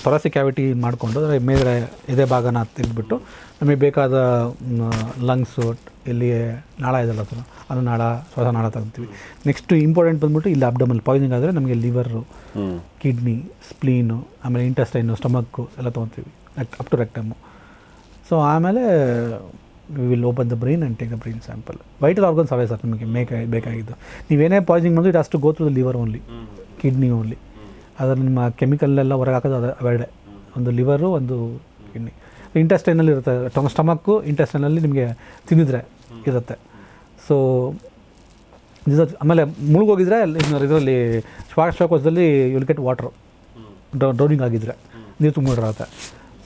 ತೊರಾಸಿ ಕ್ಯಾವಿಟಿ ಮಾಡಿಕೊಂಡು ಅಂದರೆ ಮೇಲೆ ಎದೆ ಭಾಗನ ತೆಗೆದುಬಿಟ್ಟು ನಮಗೆ ಬೇಕಾದ ಲಂಗ್ಸು ಇಲ್ಲಿ ನಾಳ ಇದೆಲ್ಲ ಸರ್ ಅದು ನಾಳ ಶ್ವಾಸನಾಳ ತೆಗ್ತೀವಿ ನೆಕ್ಸ್ಟ್ ಇಂಪಾರ್ಟೆಂಟ್ ಬಂದ್ಬಿಟ್ಟು ಇಲ್ಲಿ ಅಬ್ಡಮಲ್ ಪಾಯ್ಸನಿಂಗ್ ಆದರೆ ನಮಗೆ ಲಿವರು ಕಿಡ್ನಿ ಸ್ಪ್ಲೀನು ಆಮೇಲೆ ಇಂಟೆಸ್ಟೈನು ಸ್ಟಮಕ್ಕು ಎಲ್ಲ ತೊಗೊತೀವಿ ಅಪ್ ಟು ರೆಕ್ಟಮ್ಮು ಸೊ ಆಮೇಲೆ we will open the brain and take the brain sample vital organs away sir ನಿಮಗೆ ಮೇಕ ಬೇಕಾಗಿದ್ದು. ನೀವೇನೇ ಪಾಯ್ಸನಿಂಗ್ ಬಂದು ಇಟ್ ಅಷ್ಟು go to the liver only kidney only ಅದರ ನಿಮ್ಮ ಕೆಮಿಕಲ್ ಎಲ್ಲ ಹೊರಗೆ ಹಾಕೋದು ಅದು ಅವೆರಡೆ. ಒಂದು ಲಿವರು ಒಂದು ಕಿಡ್ನಿ ಇಂಟೆಸ್ಟೈನಲ್ಲಿ ಇರುತ್ತೆ. ಟೊಮ ಸ್ಟಮಕ್ಕು ಇಂಟೆಸ್ಟೈನಲ್ಲಿ ನಿಮಗೆ ತಿಂದಿದ್ರೆ ಇರುತ್ತೆ. ಸೊ ನಿಜ ಆಮೇಲೆ ಮುಳುಗೋಗಿದ್ರೆ ಇದರಲ್ಲಿ ಶ್ವಾಸಕೋಶದಲ್ಲಿ ವಿಲ್ ಗೆಟ್ ವಾಟರ್ ಡ್ರೌನಿಂಗ್ ಆಗಿದ್ರೆ. ನೀರು ತುಂಬಿಡಿರುತ್ತೆ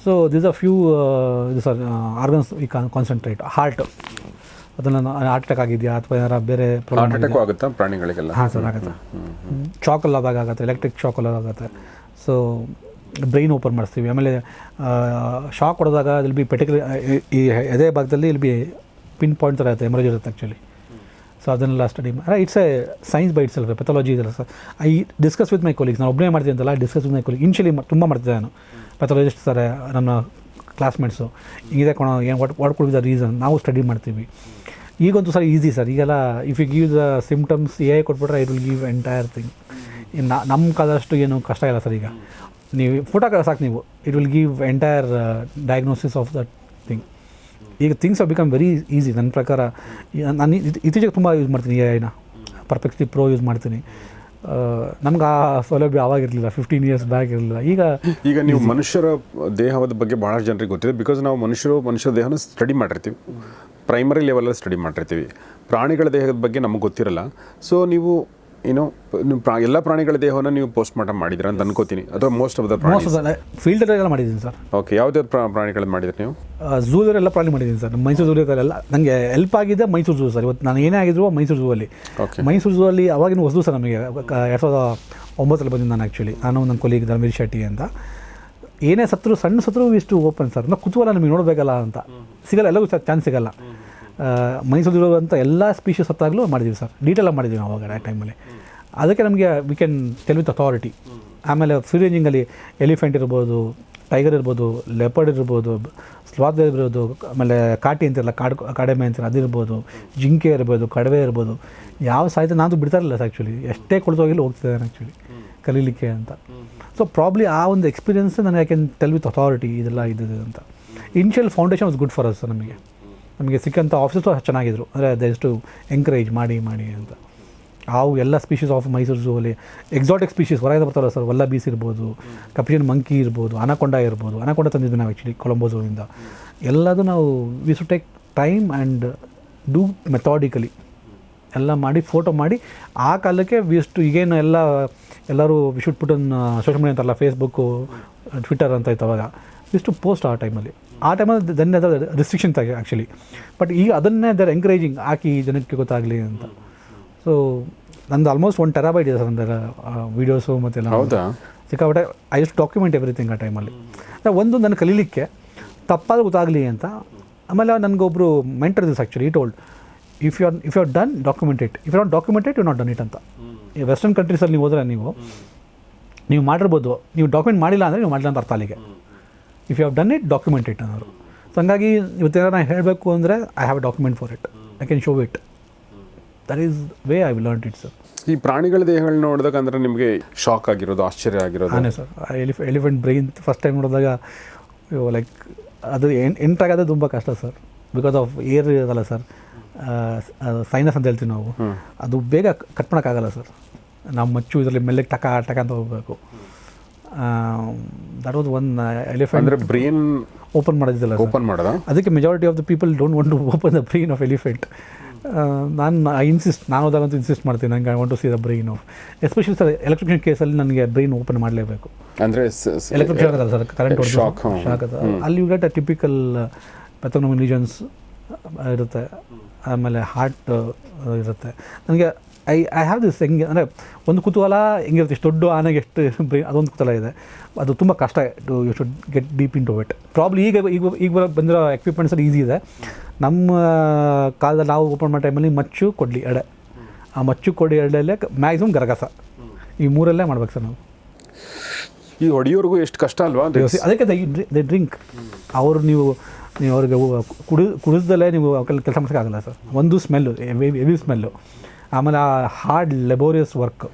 ಸೊ ದಿಸ್ ಅ ಫ್ಯೂ ಇದು ಸರ್ ಆರ್ಗನ್ಸ್ ಈ ಕಾನ್ಸಂಟ್ರೇಟ್ ಹಾರ್ಟ್ ಅದನ್ನು ಹಾರ್ಟ್ ಅಟ್ಯಾಕ್ ಆಗಿದೆಯಾ ಅಥವಾ ಏನಾರ ಬೇರೆ ಹಾರ್ಟ್ ಅಟ್ಯಾಕು ಆಗುತ್ತಾ ಪ್ರಾಣಿಗಳಿಗೆಲ್ಲ? ಹಾಂ ಸರ್ ಆಗುತ್ತೆ. ಶಾಕ್ ಆದಾಗ ಆಗುತ್ತೆ ಎಲೆಕ್ಟ್ರಿಕ್ ಶಾಕಲ್ಲಿ ಆಗುತ್ತೆ. ಸೊ ಬ್ರೈನ್ ಓಪನ್ ಮಾಡಿಸ್ತೀವಿ. ಆಮೇಲೆ ಶಾಕ್ ಹೊಡೆದಾಗ ಇಲ್ಲಿ ಬಿ ಪರ್ಟಿಕ್ಯುಲರ್ ಈ ಎದೆ ಭಾಗದಲ್ಲಿ ಇಲ್ಲಿ ಬಿ ಪಿನ್ ಪಾಯಿಂಟ್ ಥರ ಇರುತ್ತೆ ಎಮರೇಜ್ ಇರುತ್ತೆ ಆ್ಯಕ್ಚುಲಿ ಸೊ ಅದನ್ನೆಲ್ಲ study it's a science by it's ಅಲ್ಲ ಪೆಥಾಲಜಿ ಇದೆಲ್ಲ sir I discuss with my colleagues ನಾನು ಒಬ್ಬನೇ ಮಾಡ್ತೀನಿ ಅಂತಲ್ಲ discuss with my colleague initially ತುಂಬ ಮಾಡ್ತಿದ್ದೆ ನಾನು. ಪೆಥಾಲಜಿಸ್ಟ್ ಸರ್ ನನ್ನ ಕ್ಲಾಸ್ಮೇಟ್ಸು ಹಿಂಗಿದೆ ಕೊಣ, ಏನು what what could the reason ನಾವು ಸ್ಟಡಿ ಮಾಡ್ತೀವಿ. ಈಗಂತೂ ಸರ್ ಈಸಿ ಸರ್. ಈಗೆಲ್ಲ if you give the symptoms a ಕೊಟ್ಬಿಟ್ರೆ it will give entire thing ಇನ್ನು ನಮ್ಮ ಕಾಲದಷ್ಟು ಏನು ಕಷ್ಟ ಇಲ್ಲ ಸರ್ ಈಗ. ನೀವು ಫೋಟೋ ಸಾಕು ನೀವು. It will give entire diagnosis of that thing ಈಗ things are become very easy ನನ್ನ ಪ್ರಕಾರ ನಾನು ಇತ್- ಇತ್ತೀಚೆಗೆ ತುಂಬ ಯೂಸ್ ಮಾಡ್ತೀನಿ ಎ ಐನ ಪರ್ಫೆಕ್ಟ್ಲಿ ಪ್ರೋ ಯೂಸ್ ಮಾಡ್ತೀನಿ. ನಮ್ಗೆ ಆ ಸೌಲಭ್ಯ ಆವಾಗಿರಲಿಲ್ಲ ಫಿಫ್ಟೀನ್ ಇಯರ್ಸ್ ಬ್ಯಾಕ್ ಇರಲಿಲ್ಲ. ಈಗ ಈಗ ನೀವು ಮನುಷ್ಯರ ದೇಹದ ಬಗ್ಗೆ ಭಾಳಷ್ಟು ಜನರಿಗೆ ಗೊತ್ತಿದೆ ಬಿಕಾಸ್ ನಾವು ಮನುಷ್ಯರು ಮನುಷ್ಯರ ದೇಹನ ಸ್ಟಡಿ ಮಾಡಿರ್ತೀವಿ. ಪ್ರೈಮರಿ ಲೆವೆಲಲ್ಲಿ ಸ್ಟಡಿ ಮಾಡಿರ್ತೀವಿ. ಪ್ರಾಣಿಗಳ ದೇಹದ ಬಗ್ಗೆ ನಮಗೆ ಗೊತ್ತಿರಲ್ಲ. ಸೊ ನೀವು ಏನೋ ನಿಮ್ಮ ಪ್ರಾ ಎಲ್ಲ ಪ್ರಾಣಿಗಳ ದೇಹವನ್ನು ನೀವು ಪೋಸ್ಟ್ ಮಾರ್ಟಮ್ ಮಾಡಿದ್ರ ಅಂತ ಅನ್ಕೋತೀನಿ. ಅಥವಾ ಮೋಸ್ಟ್ ಆಫ್ ದ ಪ್ರಾಣಿ ಫೀಲ್ಡ್ ಎಲ್ಲ ಮಾಡಿದ್ದೀನಿ ಸರ್. ಓಕೆ ಯಾವುದೇ ಪ್ರಾಣಿಗಳನ್ನ ಮಾಡಿದ್ರಿ ನೀವು? ಝೂದಲ್ಲೆಲ್ಲ ಪ್ರಾಣಿ ಮಾಡಿದ್ದೀನಿ ಸರ್. ಮೈಸೂರು ಝೂ ಎಲ್ಲ ನನಗೆ ಹೆಲ್ಪ್ ಆಗಿದೆ ಮೈಸೂರು ಝೂ ಸರ್. ಇವತ್ತು ನಾನು ಏನೇ ಆಗಿದ್ರು ಮೈಸೂರು ಝೂ ಅಲ್ಲಿ. ಓಕೆ ಮೈಸೂರು ಝೂ ಅಲ್ಲಿ ಅವಾಗಿನ ಹೊಸದು ಸರ್ ನಮಗೆ. ಎರಡು ಸಾವಿರದ ಒಂಬತ್ತರಲ್ಲಿ ಬಂದಿದ್ದು ನಾನು ಆ್ಯಕ್ಚುಲಿ ನಾನು ನನ್ನ ಕೊಲೀಗ್ ಧರ್ಮೀರ್ ಶೆಟ್ಟಿ ಅಂತ. ಏನೇ ಸತ್ರು ಸಣ್ಣ ಸತ್ರು ಇಷ್ಟು ಓಪನ್ ಸರ್. ನಾವು ಕುತೂಹಲ ನಮಗೆ ನೋಡಬೇಕಲ್ಲ ಅಂತ. ಸಿಗಲ್ಲ ಎಲ್ಲರಿಗೂ ಚಾನ್ಸ್ ಸಿಗಲ್ಲ. ಆ, ಮೈಸೂರು ಅಂತ ಎಲ್ಲ ಸ್ಪೀಷೀಸ್ ಸತ್ತಾಗಲೂ ಮಾಡಿದ್ದೀವಿ ಸರ್. ಡೀಟೇಲಾಗಿ ಮಾಡಿದ್ದೀವಿ ನಾವು ಅವಾಗ ಆ ಟೈಮಲ್ಲಿ ಅದಕ್ಕೆ ನಮಗೆ we can tell with authority ಆಮೇಲೆ ಫ್ರೀ ರೇಂಜಿಂಗಲ್ಲಿ ಎಲಿಫೆಂಟ್ ಇರ್ಬೋದು ಟೈಗರ್ ಇರ್ಬೋದು ಲೆಪರ್ಡ್ ಇರ್ಬೋದು ಸ್ಲಾತ್ ಇರ್ಬೋದು ಆಮೇಲೆ ಕಾಟಿ ಅಂತಿರಲ್ಲ ಕಾಡು ಕಾಡೆಮೆ ಅಂತಾರೆ ಅದಿರ್ಬೋದು ಜಿಂಕೆ ಇರ್ಬೋದು ಕಡವೆ ಇರ್ಬೋದು. ಯಾವ ಸಾಹಿತ್ಯ ನಾನು ಬಿಡ್ತಾರಲ್ಲ ಸರ್ ಆ್ಯಕ್ಚುಲಿ ಎಷ್ಟೇ ಕೊಡ್ತೋಗಿಲ್ಲ ಹೋಗ್ತಿದ್ದಾನೆ ಆ್ಯಕ್ಚುಲಿ ಕಲೀಲಿಕ್ಕೆ ಅಂತ. ಸೊ ಪ್ರಾಬ್ಲಿ ಆ ಒಂದು ಎಕ್ಸ್ಪೀರಿಯನ್ಸ್ ನಾನು ಯಾಕೆ ಟೆಲ್ ವಿತ್ ಅಥಾರಿಟಿ ಇದೆಲ್ಲ ಇದ್ದಿದೆ ಅಂತ. Initial foundation was good for us ನಮಗೆ. ನಮಗೆ ಸಿಕ್ಕಂಥ ಆಫೀಸು ಚೆನ್ನಾಗಿದ್ರು. ಅಂದರೆ ಅದೆಷ್ಟು ಎಂಕರೇಜ್ ಮಾಡಿ ಮಾಡಿ ಅಂತ. ಹಾವು ಎಲ್ಲ ಸ್ಪೀಷೀಸ್ ಆಫ್ ಮೈಸೂರು ಝೂ ಅಲ್ಲಿ ಎಕ್ಸಾಟಿಕ್ ಸ್ಪೀಷೀಸ್ ಹೊರಗೆ ಬರ್ತಾರಲ್ಲ ಸರ್ ವಲ್ಲ ಬೀಸ್ ಇರ್ಬೋದು ಕಪಿಯನ್ ಮಂಕಿ ಇರ್ಬೋದು ಅನಕೊಂಡ ಇರ್ಬೋದು. ಅನಕೊಂಡ ತಂದಿದ್ವಿ ನಾವು ಆ್ಯಕ್ಚುಲಿ ಕೊಲಂಬೋ ಝೂವಿಂದ ಎಲ್ಲದೂ ನಾವು we should take time and do methodically ಎಲ್ಲ ಮಾಡಿ ಫೋಟೋ ಮಾಡಿ, ಆ ಕಾಲಕ್ಕೆ ವಿಷ್ಟು ಈಗೇನು ಎಲ್ಲ, ಎಲ್ಲರೂ we should put social media ಅಂತಾರಲ್ಲ ಫೇಸ್ಬುಕ್ಕು ಟ್ವಿಟರ್ ಅಂತ ಇತ್ತು ಅವಾಗ. ವಿಷ್ಟು ಪೋಸ್ಟ್ ಆ ಟೈಮಲ್ಲಿ ಆ ಟೈಮಲ್ಲಿ ದನ್ ಅದರ ರಿಸ್ಟ್ರಿಕ್ಷನ್ ಆಗಿ ಆ್ಯಕ್ಚುಲಿ ಬಟ್ ಈಗ ಅದನ್ನೇ ದರ್ ಎಂಕರೇಜಿಂಗ್ ಹಾಕಿ ಜನಕ್ಕೆ ಗೊತ್ತಾಗಲಿ ಅಂತ. ಸೊ ನಂದು ಆಲ್ಮೋಸ್ಟ್ ಒನ್ ಟೆರಾಬೈಟ್ ಇದೆ ಸರ್ ಅಂದರೆ ವೀಡಿಯೋಸು ಮತ್ತೆಲ್ಲ. ಹೌದಾ? ಸಿಕ್ಕಾಪಟ್ಟೆ ಐ ಜಸ್ಟ್ ಡಾಕ್ಯುಮೆಂಟ್ ಎವ್ರಿಥಿಂಗ್ ಆ ಟೈಮಲ್ಲಿ ಒಂದು ನನ್ನ ಕಲೀಲಿಕ್ಕೆ ತಪ್ಪಾದ ಗೊತ್ತಾಗಲಿ ಅಂತ. ಆಮೇಲೆ ನನಗೊಬ್ಬರು ಮೆಂಟರ್ ದಿಸ್ ಆ್ಯಕ್ಚುಲಿ ಈ told if you are if you are done document it if you not documented you not done it ಅಂತ. ಈ ವೆಸ್ಟರ್ನ್ ಕಂಟ್ರೀಸಲ್ಲಿ ನೀವು ಹೋದ್ರೆ ನೀವು ನೀವು ಮಾಡಿರ್ಬೋದು. ನೀವು ಡಾಕ್ಯುಮೆಂಟ್ ಮಾಡಿಲ್ಲ ಅಂದರೆ ನೀವು ಮಾಡಿಲ್ಲ ಅಂತ ಅರ್ಥ ಅಲ್ಲಿಗೆ. If you have done it document it ಅನ್ನೋರು. ಸೊ ಹಂಗಾಗಿ ಇವತ್ತೇನಾರು ನಾನು ಹೇಳಬೇಕು ಅಂದರೆ I have document for it I can show it that is way I will learn it sir ಈ ಪ್ರಾಣಿಗಳ ದೇಹಗಳನ್ನ ನೋಡಿದಾಗ ಅಂದ್ರೆ ನಿಮಗೆ ಶಾಕ್ ಆಗಿರೋದು ಆಶ್ಚರ್ಯ ಆಗಿರೋದು. ಹಾನೇ ಸರ್ ಎಲಿಫೆ ಎಲಿಫೆಂಟ್ ಬ್ರೈನ್ ಫಸ್ಟ್ ಟೈಮ್ ನೋಡಿದಾಗ ಲೈಕ್ ಅದು ಎನ್ ಎಂಟ್ರಾಗೋದೇ ತುಂಬ ಕಷ್ಟ ಸರ್ ಬಿಕಾಸ್ ಆಫ್ ಏರ್ ಇರೋದಲ್ಲ ಸರ್ ಸೈನಸ್ ಅಂತ ಹೇಳ್ತೀವಿ ನಾವು. ಅದು ಬೇಗ ಕಟ್ ಮಾಡೋಕ್ಕಾಗಲ್ಲ ಸರ್ ನಾವು ಮಚ್ಚು ಇದರಲ್ಲಿ ಮೆಲ್ಲಗೆ ಟಕ ಟಕ ಅಂತ ಹೋಗಬೇಕು. ದಟ್ ವಾಸ್ ಒನ್ ಎಲಿಫೆಂಟ್ ಅಂದ್ರೆ ಬ್ರೇನ್ ಓಪನ್ ಮಾಡೋದಿಲ್ಲ ಓಪನ್ ಮಾಡೋದ? ಅದಕ್ಕೆ majority of the people don't want to open the brain of elephant ನಾನು ಐ ಇನ್ಸಿಸ್ಟ್ ನಾನು ಹೋದಾಗಂತೂ ಇನ್ಸಿಸ್ಟ್ ಮಾಡ್ತೀನಿ. ನಂಗೆ I want to see the brain of especially sir electrician ಕೇಸಲ್ಲಿ ನನಗೆ ಬ್ರೈನ್ ಓಪನ್ ಮಾಡಲೇಬೇಕು. ಅಂದರೆ electric shock sir current shock ಅಲ್ಲಿ get a typical pathognomonic regions ಇರುತ್ತೆ. ಆಮೇಲೆ ಹಾರ್ಟ್ ಇರುತ್ತೆ. ನನಗೆ ಐ ಐ ಹ್ಯಾವ್ ದಿಸ್ ಹೆಂಗೆ ಅಂದರೆ ಒಂದು ಕುತೂಹಲ ಹೆಂಗಿರುತ್ತೆ ಇಷ್ಟು ದೊಡ್ಡ ಆನೆಗೆ ಎಷ್ಟು ಬ್ರೈನ್ ಅದೊಂದು ಕುತೂಹಲ ಇದೆ. ಅದು ತುಂಬ ಕಷ್ಟ to you should get deep into it probably ಈಗ ಈಗ ಈಗ ಬಂದಿರೋ ಎಕ್ವಿಪ್ಮೆಂಟ್ಸಲ್ಲಿ ಈಸಿ ಇದೆ. ನಮ್ಮ ಕಾಲದಲ್ಲಿ ನಾವು ಓಪನ್ ಮಾಡೋ ಟೈಮಲ್ಲಿ ಮಚ್ಚು ಕೊಡಲಿ ಎಡೆ. ಆ ಮಚ್ಚು ಕೊಡಿ ಎಡೆಯಲ್ಲೇ ಮ್ಯಾಕ್ಸಿಮಮ್ ಗರಗಸ. ಈ ಮೂರಲ್ಲೇ ಮಾಡ್ಬೇಕು ಸರ್ ನಾವು. ಈ ಹೊಡಿಯೋರ್ಗೂ ಎಷ್ಟು ಕಷ್ಟ ಅಲ್ವಾ? ಅದಕ್ಕೆ ದೇ ಡ್ರಿಂಕ್ ಅವರು ನೀವು ನೀವು ಅವ್ರಿಗೆ ಕುಡಿ ಕುಡಿಸ್ದಲ್ಲೇ ನೀವು ಕೆಲಸ ಮಾಡೋಕ್ಕಾಗಲ್ಲ ಸರ್. ಒಂದು ಸ್ಮೆಲ್ಲು ಎವಿ ಸ್ಮೆಲ್ಲು ಆಮೇಲೆ ಆ ಹಾರ್ಡ್ ಲೆಬೋರಿಯಸ್ ವರ್ಕ್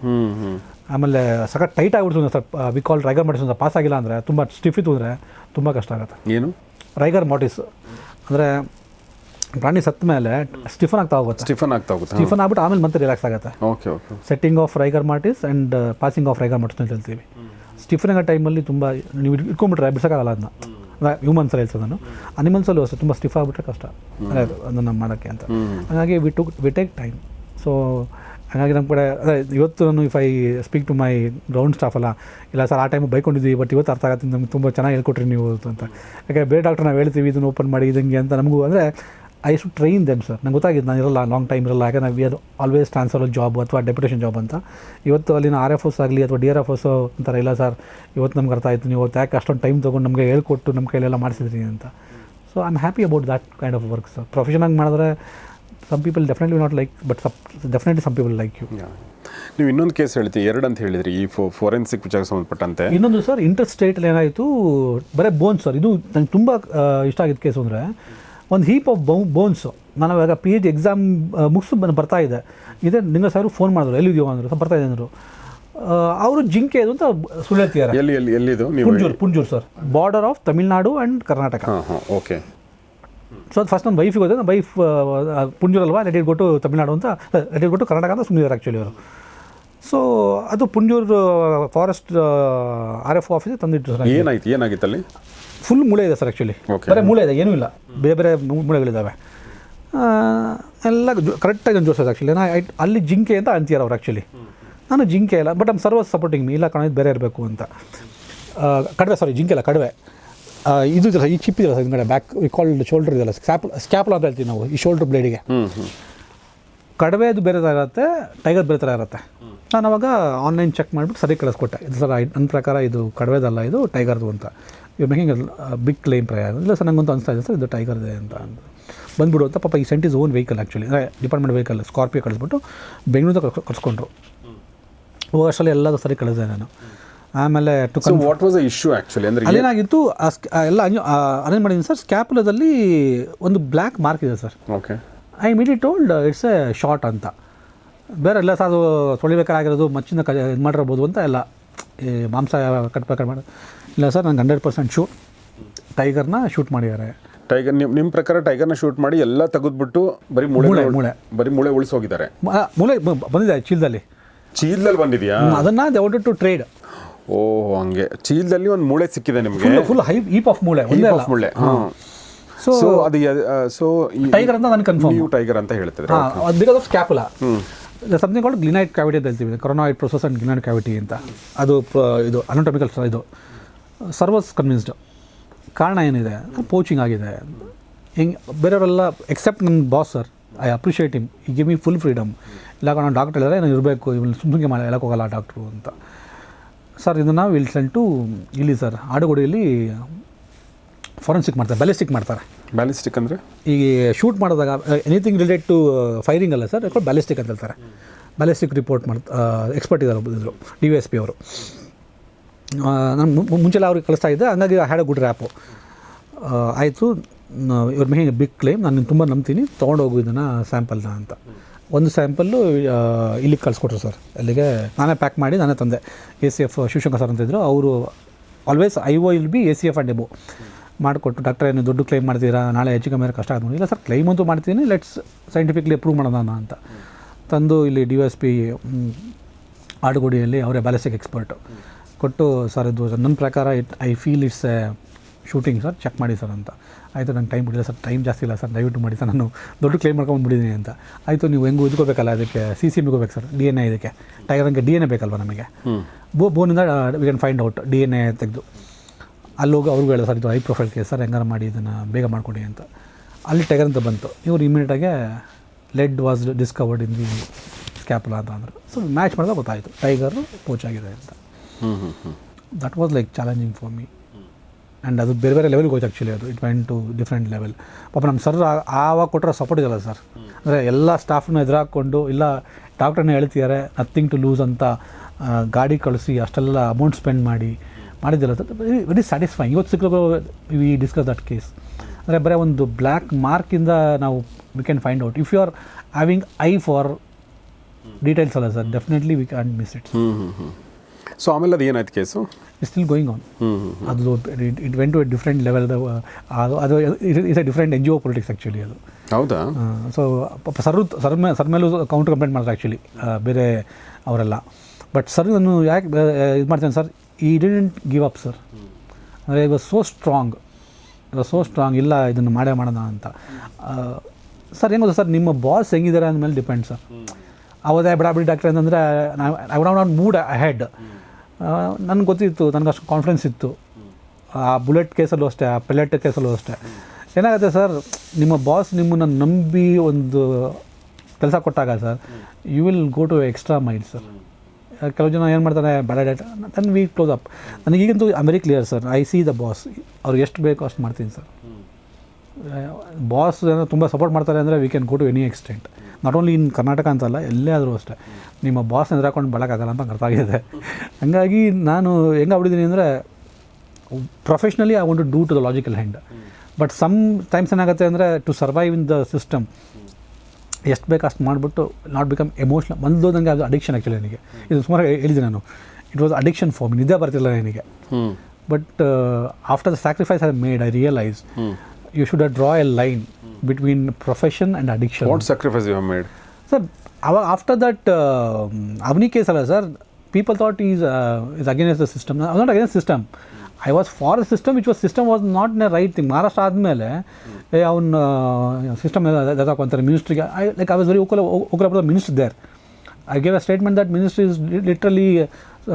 ಆಮೇಲೆ ಸಖತ್ ಟೈಟ್ ಆಗಿಬಿಡ್ತು sir we call rigor mortis pass ಆಗಿಲ್ಲ ಅಂದರೆ ತುಂಬ ಸ್ಟಿಫ್ ಇತ್ತು ಅಂದರೆ ತುಂಬ ಕಷ್ಟ ಆಗುತ್ತೆ. ಏನು? ರೈಗರ್ ಮಾಟಿಸ್ ಅಂದರೆ ಪ್ರಾಣಿ ಸತ್ತ ಮೇಲೆ ಸ್ಟಿಫನ್ ಆಗ್ತಾ ಹೋಗುತ್ತೆ. ಸ್ಟಿಫನ್ ಆಗ್ತಾ ಹೋಗುತ್ತೆ ಸ್ಟಿಫನ್ ಆಗ್ಬಿಟ್ಟು ಆಮೇಲೆ ಮತ್ತೆ ರಿಲ್ಯಾಕ್ಸ್ ಆಗುತ್ತೆ. Okay okay setting of rigor mortis and passing of rigor mortis ಅಂತ ಹೇಳ್ತೀವಿ. ಸ್ಟಿಫನ್ ಆಗೋ ಟೈಮಲ್ಲಿ ತುಂಬ ನೀವು ಇಟ್ಕೊಂಡ್ಬಿಟ್ರೆ ಬಿಡ್ಸೋಕ್ಕಾಗಲ್ಲ ಅದನ್ನ ಹ್ಯೂಮನ್ಸಲ್ಲಿ ಹೇಳ್ತದೆ ನಾನು ಅನಿಮಲ್ಸಲ್ಲೂ ಅಷ್ಟೇ ತುಂಬ ಸ್ಟಿಫ್ ಆಗಿಬಿಟ್ರೆ ಕಷ್ಟ. ಅದೇ ಅದನ್ನು ಮಾಡೋಕ್ಕೆ ಅಂತ. ಹಾಗಾಗಿ we to we take time so ಹಾಗಾಗಿ ನಮ್ಮ ಕಡೆ, ಅದೇ ಇವತ್ತು ನಾನು if I speak to my ground staff ಅಲ್ಲ, ಇಲ್ಲ ಸರ್ ಆ ಟೈಮ್ ಬೈಕೊಂಡಿದ್ವಿ ಬಟ್ ಇವತ್ತು ಅರ್ಥ ಆಗುತ್ತೆ, ನಮ್ಗೆ ತುಂಬ ಚೆನ್ನಾಗಿ ಹೇಳ್ಕೊಟ್ರಿ ನೀವು ಅಂತ ಯಾಕೆ ಬೇರೆ ಡಾಕ್ಟರ್ ನಾವು ಹೇಳ್ತೀವಿ, ಇದನ್ನು ಓಪನ್ ಮಾಡಿ ಇದಂಗೆ ಅಂತ ನಮಗೂ, ಅಂದರೆ I should train them sir ನಂಗೆ ಗೊತ್ತಾಗಿದ್ದು, ನಾನು ಇರಲ್ಲ ಲಾಂಗ್ ಟೈಮ್ ಇರಲ್ಲ ಯಾಕಂದ್ರೆ we are always transfer job ಅಥವಾ ಡೆಪ್ಯುಟೇಷನ್ ಜಾಬ್ ಅಂತ. ಇವತ್ತು ಅಲ್ಲಿನ ಆರ್ ಎಫ್ ಓಸ್ ಆಗಲಿ ಅಥವಾ ಡಿ ಆರ್ ಎಫ್ ಓಸ್ ಅಂತಾರೆ, ಇಲ್ಲ ಸರ್ ಇವತ್ತು ನಮ್ಗೆ ಅರ್ಥ ಆಯಿತು, ನೀವು ಯಾಕೆ ಅಷ್ಟೊಂದು ಟೈಮ್ ತೊಗೊಂಡು ನಮಗೆ ಹೇಳ್ಕೊಟ್ಟು ನಮ್ಮ ಕೈಲೆಲ್ಲ ಮಾಡಿಸಿದ್ರಿ ಅಂತ. So I am happy about that kind of work sir ಪ್ರೊಫೆಷನಾಗಿ ಮಾಡಿದ್ರೆ some people definitely not like but ಸಪ್ definitely some people like you ನೀವು ಇನ್ನೊಂದು ಕೇಸ್ ಹೇಳ್ತೀವಿ ಎರಡು ಅಂತ ಹೇಳಿದ್ರಿ ಈ ಫೋ ಫೋರೆನ್ಸಿಕ್ ವಿಚಾರಕ್ಕೆ ಸಂಬಂಧಪಟ್ಟಂತೆ. ಇನ್ನೊಂದು ಸರ್ ಇಂಟರ್ ಸ್ಟೇಟಲ್ಲಿ ಏನಾಯಿತು ಬರೀ ಬೋನ್ಸ್ ಸರ್ ಇದು ನಂಗೆ ತುಂಬ ಇಷ್ಟ ಆಗಿದ್ದ ಕೇಸು ಅಂದರೆ ಒಂದು ಹೀಪ್ ಆಫ್ ಬೌ ಬೋನ್ಸ್ ನಾನು ಇವಾಗ ಪಿ ಎಚ್ ಎಕ್ಸಾಮ್ ಮುಗಿಸು ಬಂದು ಬರ್ತಾ ಇದೆ. ಇದೇ ನಿಂಗ ಸರ್ ಫೋನ್ ಮಾಡಿದ್ರು ಎಲ್ಲಿದೆಯೋ ಅಂದರು ಸರ್ ಬರ್ತಾ ಇದೆ ಅಂದರು. ಅವರು ಜಿಂಕೆ ಇದು ಅಂತ ಸುಳ್ಳು ಹೇಳ್ತಿದ್ದಾರೆ Punjur Punjur sir. Border of Tamil Nadu and Karnataka okay so ಅದು ಫಸ್ಟ್ ನನ್ನ ವೈಫಿಗೆ ಹೋದ್ರೆ ನಮ್ಮ ವೈಫ್ ಪುಂಜೂರಲ್ವಾ ಲೆಟ್ ಇಟ್ ಗೊಟ್ಟು ತಮಿಳ್ನಾಡು ಅಂತ. ಲೆಟ್ ಇಟ್ ಗೊಟ್ಟು ಕರ್ನಾಟಕ ಅಂತ ಸುಮ್ಮನಿದ್ದಾರೆ ಆ್ಯಕ್ಚುಲಿ ಅವರು. ಸೊ ಅದು Punjur forest R F office ತಂದಿಟ್ಟು sir ಏನಾಯ್ತು? ಏನಾಗಿತ್ತು ಅಲ್ಲಿ? ಫುಲ್ ಮೂಳೆ ಇದೆ ಸರ್ ಆ್ಯಕ್ಚುಲಿ. ಬರೀ ಮೂಳೆ ಇದೆ ಏನೂ ಇಲ್ಲ. ಬೇರೆ ಬೇರೆ ಮೂಳೆಗಳಿದ್ದಾವೆ ಎಲ್ಲ ಕರೆಕ್ಟಾಗಿ ಜೋಡಿಸೋದು ಆ್ಯಕ್ಚುಲಿ ನಾ ಐಟ್- ಅಲ್ಲಿ ಜಿಂಕೆ ಅಂತ ಅಂತೀರ ಅವ್ರು ಆ್ಯಕ್ಚುಲಿ ನಾನು ಜಿಂಕೆ ಇಲ್ಲ ಬಟ್ ನಮ್ಮ ಸರ್ವಸ್ ಸಪೋರ್ಟಿಂಗ್ ಮೀ ಇಲ್ಲ ಕಣ ಬೇರೆ ಇರಬೇಕು ಅಂತ. ಕಡವೆ ಕಡಿಮೆ ಸಾರಿ ಜಿಂಕೆ ಇಲ್ಲ ಕಡಿಮೆ ಆ, ಇದು ಈ ಚಿಪ್ ಇದೆಯಲ್ಲ ಹಿಂಗಡೆ ಬ್ಯಾಕ್ ಈ ಕಾಲ್ಡ್ ಶೋಲ್ಡರ್ ಇದೆಯಲ್ಲ ಸ್ಕ್ಯಾಪ್ ಸ್ಕ್ಯಾಪ್ಲ ಅಂತ ಹೇಳ್ತೀವಿ ನಾವು ಈ ಶೋಲ್ಡರ್ ಬ್ಲೇಡಿಗೆ ಕಡವೆದು ಬೇರೆ ಥರ ಇರುತ್ತೆ ಟೈಗರ್ ಬೇರೆ ಥರ ಇರುತ್ತೆ. ನಾನು ಅವಾಗ ಆನ್ಲೈನ್ ಚೆಕ್ ಮಾಡಿಬಿಟ್ಟು ಸರಿ ಕಳಿಸ್ಕೊಟ್ಟೆ. ಇದು ಸರ್ ನನ್ನ ಪ್ರಕಾರ ಇದು ಕಡವೆದಲ್ಲ ಇದು ಟೈಗರ್ದು ಅಂತ. ಯು ಮೇಕಿಂಗ್ ಬಿಗ್ ಕ್ಲೇಮ್ ಪ್ರಯ ಇಲ್ಲ ಸರ್ ನಂಗಂತೂ ಅನಿಸ್ತಾ ಇದೆ ಸರ್ ಇದು ಟೈಗರ್ದೆ ಅಂತ ಅಂತ ಬಂದ್ಬಿಡು ಅಂತ ಪಾಪ ಈ sent is own vehicle actually ಅಂದರೆ ಡಿಪಾರ್ಟ್ಮೆಂಟ್ ವೆಹಿಕಲ್ ಸ್ಕಾರ್ಪಿಯೋ ಕಳಿಸ್ಬಿಟ್ಟು ಬೆಂಗಳೂರು ಕಳಿಸ್ಕೊಂಡ್ರು ಕಳ್ಸ್ಕೊಂಡ್ರು. ಹೋಗೋಷ್ಟರಲ್ಲಿ ಎಲ್ಲದೂ ಸರಿ ಕಳಿಸಿದೆ ನಾನು. ಆಮೇಲೆ to what was issue actually ಅಂದರೆ ಏನಾಗಿತ್ತು ಎಲ್ಲ ಅರೇಂಜ್ ಮಾಡಿದ್ದೀನಿ ಸರ್ ಸ್ಕ್ಯಾಪುಲದಲ್ಲಿ ಒಂದು ಬ್ಲ್ಯಾಕ್ ಮಾರ್ಕ್ ಇದೆ sir okay I immediate told it's a shot ಅಂತ. ಬೇರೆ ಎಲ್ಲ ಸರ್ ಅದು ತೊಳಿಬೇಕಾಗಿರೋದು ಮಚ್ಚಿಂದ ಕ ಇದು ಮಾಡಿರ್ಬೋದು ಅಂತ ಎಲ್ಲ. ಈ ಮಾಂಸ ಕಟ್ಬೇಕಾದ್ರೆ ಮಾಡಿ ಇಲ್ಲ ಸರ್ ನಂಗೆ ಹಂಡ್ರೆಡ್ ಪರ್ಸೆಂಟ್ ಶೂ ಟೈಗರ್ನ ಶೂಟ್ ಮಾಡಿದ್ದಾರೆ. ಟೈಗರ್ ನಿಮ್ಮ ನಿಮ್ಮ ಪ್ರಕಾರ ಟೈಗರ್ನ ಶೂಟ್ ಮಾಡಿ ಎಲ್ಲ ತೆಗೆದ್ಬಿಟ್ಟು ಬರೀ ಮೂಳೆ ಮೂಳೆ. ಬರೀ ಮೂಳೆ ಉಳಿಸೋಗಿದ್ದಾರೆ? ಮೂಳೆ ಬಂದಿದೆ ಚೀಲದಲ್ಲಿ. ಚೀಲದಲ್ಲಿ ಬಂದಿದೆಯಾ? ಅದನ್ನು ದೇ ವಾಂಟೆಡ್ ಟು ಟ್ರೇಡ್ ಓ ಹಂಗೆ. ಚೀಲದಲ್ಲಿ ಒಂದು ಮೂಳೆ ಸಿಕ್ಕಿದೆ ನಿಮಗೆ. ಫುಲ್ ಹೈ ಈಪ್ ಆಫ್ ಮೂಳೆ ಒಂದೇ ಅಲ್ಲ? ಮೂಳೆ ಸೊ ಸೊ ಅದು ಸೊ ಟೈಗರ್ ಅಂತ ನನಗೆ ಕನ್ಫರ್ಮ್ ನೀವು ಟೈಗರ್ ಅಂತ ಹೇಳ್ತಿದ್ರೆ. ಅದು because of scapula something called glenoid cavity ಅಂತ ಹೇಳ್ತೀವಿ. Coronoid process and glenoid cavity ಅಂತ. ಅದು ಪ್ರ- ಇದು ಅನೋಟಮಿಕಲ್ ಇದು. ಸರ್ವಸ್ ಕನ್ವಿನ್ಸ್ಡ್ ಕಾರಣ ಏನಿದೆ? ಪೋಚಿಂಗ್ ಆಗಿದೆ. ಹಿಂಗೆ ಬೇರೆಯವರೆಲ್ಲ ಎಕ್ಸೆಪ್ಟ್ ನನ್ನ boss sir I appreciate him he give me full freedom ಇಲ್ಲ ನಾನು ಡಾಕ್ಟರ್ ಹೇಳಿದ್ರೆ ನಾನು ಇರಬೇಕು. ಇವನು ಸುಮ್ಮ ಸುಮ್ಮನೆ ಮಾಡಿ ಹೇಳಕ್ಕೆ ಹೋಗಲ್ಲ ಡಾಕ್ಟ್ರು ಅಂತ. ಸರ್ ಇದನ್ನು ವಿಲ್ಸನ್ ಟು ಇಲ್ಲಿ ಸರ್ ಆಡುಗೋಡಿಯಲ್ಲಿ ಫಾರೆನ್ಸಿಕ್ ಮಾಡ್ತಾರೆ ಬ್ಯಾಲಿಸ್ಟಿಕ್ ಮಾಡ್ತಾರೆ. ಬ್ಯಾಲಿಸ್ಟಿಕ್ ಅಂದರೆ? ಈಗ ಶೂಟ್ ಮಾಡಿದಾಗ ಎನಿಥಿಂಗ್ ರಿಲೇಟ್ ಟು ಫೈರಿಂಗ್ ಅಲ್ಲ ಸರ್ ಬ್ಯಾಲಿಸ್ಟಿಕ್ ಅಂತ ಹೇಳ್ತಾರೆ. ಬ್ಯಾಲಿಸ್ಟಿಕ್ ರಿಪೋರ್ಟ್ ಮಾಡ್ತಾ ಎಕ್ಸ್ಪರ್ಟ್ ಇದ್ದಾರೆ ಒಬ್ಬರು ಡಿ ವಿ ಎಸ್ ಪಿ ಅವರು. ನಾನು ಮುಂಚೆಲ್ಲ ಅವ್ರಿಗೆ ಕಳಿಸ್ತಾ ಇದ್ದೆ ಹಂಗಾಗಿ ಹ್ಯಾಡ್ ಗುಡ್ ರ್ಯಾಪು ಆಯಿತು ಇವ್ರ ಮೇಲೆ ಬಿಗ್ ಕ್ಲೇಮ್ ನಾನು ತುಂಬ ನಂಬ್ತೀನಿ ತೊಗೊಂಡೋಗು ಇದನ್ನು ಸ್ಯಾಂಪಲ್ನ ಅಂತ. ಒಂದು ಸ್ಯಾಂಪಲ್ಲು ಇಲ್ಲಿಗೆ ಕಳಿಸ್ಕೊಟ್ರು ಸರ್. ಅಲ್ಲಿಗೆ ನಾನೇ ಪ್ಯಾಕ್ ಮಾಡಿ ನಾನೇ ತಂದೆ. A C F Shivashankar sir ಅಂತಿದ್ರು ಅವರು always I O I'll be A C F and ಡೆಬೋ ಮಾಡಿಕೊಟ್ಟು, ಡಾಕ್ಟರ್ ಏನು ದುಡ್ಡು ಕ್ಲೈಮ್ ಮಾಡ್ತೀರಾ? ನಾಳೆ ಹೆಚ್ಚು ಕಮ್ಮಿ ಕಷ್ಟ ಆಗುತ್ತೆ ಇಲ್ಲ ಸರ್ ಕ್ಲೈಮ್ ಅಂತೂ ಮಾಡ್ತೀನಿ. ಲೆಟ್ಸ್ ಸೈಂಟಿಫಿಕ್ಲಿ ಅಪ್ರೂವ್ ಮಾಡೋಣ ಅಂತ. ತಂದು ಇಲ್ಲಿ ಡಿ ಎಸ್ ಪಿ ಆಡುಗೋಡಿಯಲ್ಲಿ ಅವರೇ ಬ್ಯಾಲಿಸ್ಟಿಕ್ ಎಕ್ಸ್ಪರ್ಟು ಕೊಟ್ಟು ಸರ್, ಇದು ನನ್ನ ಪ್ರಕಾರ it I feel it's a shooting sir check ಮಾಡಿ ಸರ್ ಅಂತ. ಆಯಿತು ನಂಗೆ ಟೈಮ್ ಬಿಡಿಲ್ಲ ಸರ್. ಟೈಮ್ ಜಾಸ್ತಿ ಇಲ್ಲ ಸರ್. ದಯವಿಟ್ಟು ಮಾಡಿ ಸರ್. ನಾನು ದೊಡ್ಡ ಕ್ಲೇಮ್ ಮಾಡ್ಕೊಂಡ್ಬಿಟ್ಟಿದ್ದೀನಿ ಅಂತ. ಆಯಿತು ನೀವು ಹೆಂಗೂ ಇದ್ಕೋಬೇಕಲ್ಲ ಅದಕ್ಕೆ ಸಿ ಸಿ ಎಮ್ಗೆ ಬೇಕು ಸರ್. ಡಿ ಎನ್ ಎ ಇದಕ್ಕೆ. ಟೈಗರ್ ಹಂಗೆ ಡಿ ಎನ್ ಎ ಬೇಕಲ್ವ ನಮಗೆ? ಬೋ ಬೋನಿಂದ we can find out D N A ತೆಗೆದು. ಅಲ್ಲಿ ಹೋಗಿ ಅವ್ರಿಗೂ ಹೇಳಿದೆ ಸರ್ ಇದು ಹೈ ಪ್ರೊಫೈಲ್ ಕೇಸ್ ಸರ್. ಹೆಂಗಾರು ಮಾಡಿ ಇದನ್ನು ಬೇಗ ಮಾಡಿಕೊಡಿ ಅಂತ. ಅಲ್ಲಿ ಟೈಗರ್ ಅಂತ ಬಂತು. ಇವ್ರು ಇಮಿಡಿಯೇಟಾಗೆ lead was discovered in the scapula ಅಂತ ಅಂದರು. ಸೊ ಮ್ಯಾಚ್ ಮಾಡಿದಾಗ ಗೊತ್ತಾಯಿತು. ಟೈಗರು ಕೋಚ್ ಆಗಿದೆ ಅಂತ. ಹ್ಞೂ ಹ್ಞೂ ಹ್ಞೂ that was like challenging for me and ಅದು ಬೇರೆ ಬೇರೆ ಲೆವೆಲ್ಗೆ ಹೋಯ್ತು ಆ್ಯಕ್ಚುಲಿ ಅದು. It went to different level ಪಾಪ ನಮ್ಮ ಸರ್ ಆವಾಗ ಕೊಟ್ಟರೆ ಸಪೋರ್ಟ್ ಇದಲ್ಲ ಸರ್ ಅಂದರೆ ಎಲ್ಲ ಸ್ಟಾಫ್ನ ಎದುರಾಕೊಂಡು ಇಲ್ಲ ಡಾಕ್ಟ್ರನ್ನ ಹೇಳ್ತಿದ್ದಾರೆ ನಥಿಂಗ್ ಟು ಲೂಸ್ ಅಂತ ಗಾಡಿ ಕಳಿಸಿ, ಅಷ್ಟೆಲ್ಲ ಅಮೌಂಟ್ ಸ್ಪೆಂಡ್ ಮಾಡಿ, ಮಾಡಿದ್ದಿಲ್ಲ ವೆರಿ ವೆರಿ ಸ್ಯಾಟಿಸ್ಫೈಯಿಂಗ್ ಇವತ್ತು ಸಿಕ್ಕಲು ವಿ ಡಿಸ್ಕಸ್ ದಟ್ ಕೇಸ್ ಅಂದರೆ ಬರೀ ಒಂದು ಬ್ಲ್ಯಾಕ್ ಮಾರ್ಕಿಂದ ನಾವು we can find out if you are having eye for details ಅಲ್ಲ sir definitely we can miss it so ಆಮೇಲೆ ಅದು ಏನಾಯ್ತು case it still going on ಅದು it went to a different level ಅದು ಅದು is a different N G O politics actually ಅದು. ಹೌದಾ? So sir sir ಮೇ ಸರ್ ಮೇಲೂ ಕೌಂಟರ್ ಕಂಪ್ಲೇಂಟ್ ಮಾಡಿದ್ರು ಆ್ಯಕ್ಚುಲಿ ಬೇರೆ ಅವರೆಲ್ಲ. ಬಟ್ ಸರ್ ನಾನು ಯಾಕೆ ಇದು ಮಾಡ್ತೇನೆ ಸರ್ ಈ ಡಿಡೆಂಟ್ ಗಿವ್ ಅಪ್ ಸರ್ ಅಂದರೆ ಇವಾಗ ಸೋ ಸ್ಟ್ರಾಂಗ್ ಇವಾಗ ಸೋ ಸ್ಟ್ರಾಂಗ್ ಇಲ್ಲ ಇದನ್ನು ಮಾಡೇ ಮಾಡೋಣ ಅಂತ. ಸರ್ ಏನು ಗೊತ್ತಾ ಸರ್ ನಿಮ್ಮ ಬಾಸ್ ಹೆಂಗಿದ್ದಾರೆ ಅಂದಮೇಲೆ ಡಿಪೆಂಡ್ ಸರ್ ಅವದೇ ಬಿಡ ಬಿಡಿ ಡಾಕ್ಟ್ರ್ ಅಂತಂದರೆ I would not move ahead ನನಗೆ ಗೊತ್ತಿತ್ತು ನನಗೆ ಅಷ್ಟು ಕಾನ್ಫಿಡೆನ್ಸ್ ಇತ್ತು. ಆ ಬುಲೆಟ್ ಕೇಸಲ್ಲೂ ಅಷ್ಟೇ ಆ ಪೆಲೆಟ್ ಕೇಸಲ್ಲೂ ಅಷ್ಟೇ. ಏನಾಗುತ್ತೆ ಸರ್ ನಿಮ್ಮ ಬಾಸ್ ನಿಮ್ಮನ್ನು ನಂಬಿ ಒಂದು ಕೆಲಸ ಕೊಟ್ಟಾಗ sir you will go to extra mile sir ಕೆಲವು ಜನ ಏನು ಮಾಡ್ತಾರೆ ಬ್ಯಾಡ date then we close up ನನಗೀಗಂತೂ I very clear sir I see the boss ಅವ್ರಿಗೆ ಎಷ್ಟು ಬೇಕೋ ಅಷ್ಟು ಮಾಡ್ತೀನಿ ಸರ್ ಬಾಸ್ ಏನೋ ತುಂಬ ಸಪೋರ್ಟ್ ಮಾಡ್ತಾರೆ ಅಂದರೆ we can go to any extent not only in Karnataka ಅಂತಲ್ಲ ಎಲ್ಲೇ ಆದರೂ ಅಷ್ಟೇ. ನಿಮ್ಮ ಬಾಸ್ ಎದುರಾಕೊಂಡು ಬಳಕಾಗಲ್ಲ ಅಂತ ಅರ್ಥ ಆಗಿದೆ. ಹಾಗಾಗಿ ನಾನು ಹೆಂಗೆ ಆಗ್ಬಿಟ್ಟಿದ್ದೀನಿ ಅಂದರೆ professionally I want to do to the logical hand but sometimes ಏನಾಗುತ್ತೆ ಅಂದರೆ to survive in the system ಎಷ್ಟು ಬೇಕು ಅಷ್ಟು ಮಾಡಿಬಿಟ್ಟು ನಾಟ್ ಬಿಕಮ್ ಎಮೋಷನಲ್ ಬಂದೋದಂಗೆ ಅದು ಅಡಿಕ್ಷನ್ ಆ್ಯಕ್ಚುಲಿ ನನಗೆ. ಇದು ಸುಮಾರು ಹೇಳಿದೆ ನಾನು. It was addiction for me ನಿದ್ದೆ ಬರ್ತಿಲ್ಲ ನನಗೆ. But after the sacrifice I made I realise you should draw a line between profession and addiction what sacrifice you have made sir ಅವಾಗ ಆಫ್ಟರ್ ದಟ್ ಅವನಿ ಕೇಸ್ ಅಲ್ಲ sir people thought is is against the system not against system I was for system which was system was ನಾಟ್ನ right thing Maharashtra ಆದಮೇಲೆ ಅವ್ನ system ಅಂತಾರೆ ಮಿನಿಸ್ಟ್ರಿಗೆ I like I was very vocal vocal minister there I gave a statement that ministry is literally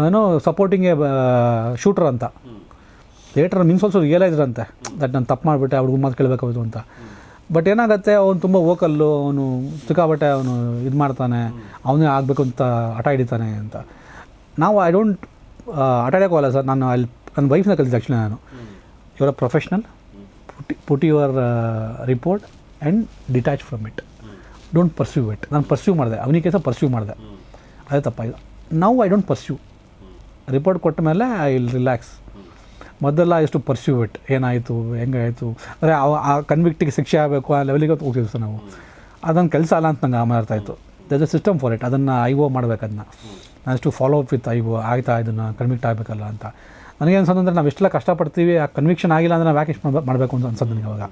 ಏನೋ supporting a shooter ಅಂತ later means also realised ಅಂತೆ that ನಾನು ತಪ್ಪು ಮಾಡಿಬಿಟ್ಟೆ ಅವ್ರಿಗೆ ಮಾತು ಕೇಳಬೇಕಾಗಿತ್ತು ಅಂತ ಬಟ್ ಏನಾಗುತ್ತೆ, ಅವನು ತುಂಬ ವೋಕಲ್ಲು ಅವನು ಸಿಕ್ಕಾಬಟ್ಟೆ ಅವನು ಇದು ಮಾಡ್ತಾನೆ, ಅವನೇ ಆಗಬೇಕು ಅಂತ ಹಠ ಹಿಡಿತಾನೆ ಅಂತ. ನಾವು ಐ ಡೋಂಟ್ ಹಠ ಹಿಡಿಯೋಕ್ಕಲ್ಲ ಸರ್. ನಾನು ಅಲ್ಲಿ, ನನ್ನ ವೈಫ್ನ ಕಲಿತ ತಕ್ಷಣ ನಾನು. ಇವರ professional ಪುಟಿ put your report and detach from it don't pursue it ನಾನು ಪರ್ಸ್ಯೂ ಮಾಡಿದೆ. ಅವನಿಗೆ ಕೆಲಸ ಪರ್ಸ್ಯೂ ಮಾಡಿದೆ. ಅದೇ ತಪ್ಪಾಯಿತು. ನಾವು ಐ ಡೋಂಟ್ ಪರ್ಸ್ಯೂ ರಿಪೋರ್ಟ್ ಕೊಟ್ಟ ಮೇಲೆ ಐ ವಿಲ್ ರಿಲ್ಯಾಕ್ಸ್ ಮೊದಲೆಲ್ಲ ಎಷ್ಟು ಪರ್ಸ್ಯೂ ಇಟ್ ಏನಾಯಿತು ಹೆಂಗಾಯಿತು. ಅಂದರೆ ಆ ಕನ್ವಿಕ್ಟಿಗೆ ಶಿಕ್ಷೆ ಆಗಬೇಕು ಆ ಲೆವೆಲಿಗೆ ಹೋಗ್ತೀವಿ ಸರ್ ನಾವು. ಅದೊಂದು ಕೆಲಸ ಅಲ್ಲ ಅಂತ ನಂಗೆ ಆಯಿತು. Thus a system for it ಅದನ್ನು ಐ ಓ ಮಾಡ್ಬೇಕು ಅದನ್ನ. ನಾನು ಎಷ್ಟು follow up with I owe ಆಯ್ತಾ ಇದನ್ನು ಕನ್ವಿಕ್ಟ್ ಆಗಬೇಕಲ್ಲ ಅಂತ. ನನಗೆ ಅನ್ಸೋದಂದ್ರೆ ನಾವು ಎಷ್ಟೆಲ್ಲ ಕಷ್ಟಪಡ್ತೀವಿ ಆ ಕನ್ವಿಕ್ಷನ್ ಆಗಿಲ್ಲ ಅಂದರೆ ನಾವು ಯಾಕೆ ಇಷ್ಟು ಮಾಡಬೇಕು ಅಂತ ಅನ್ಸೋದು ನನಗೆ ಅವಾಗ.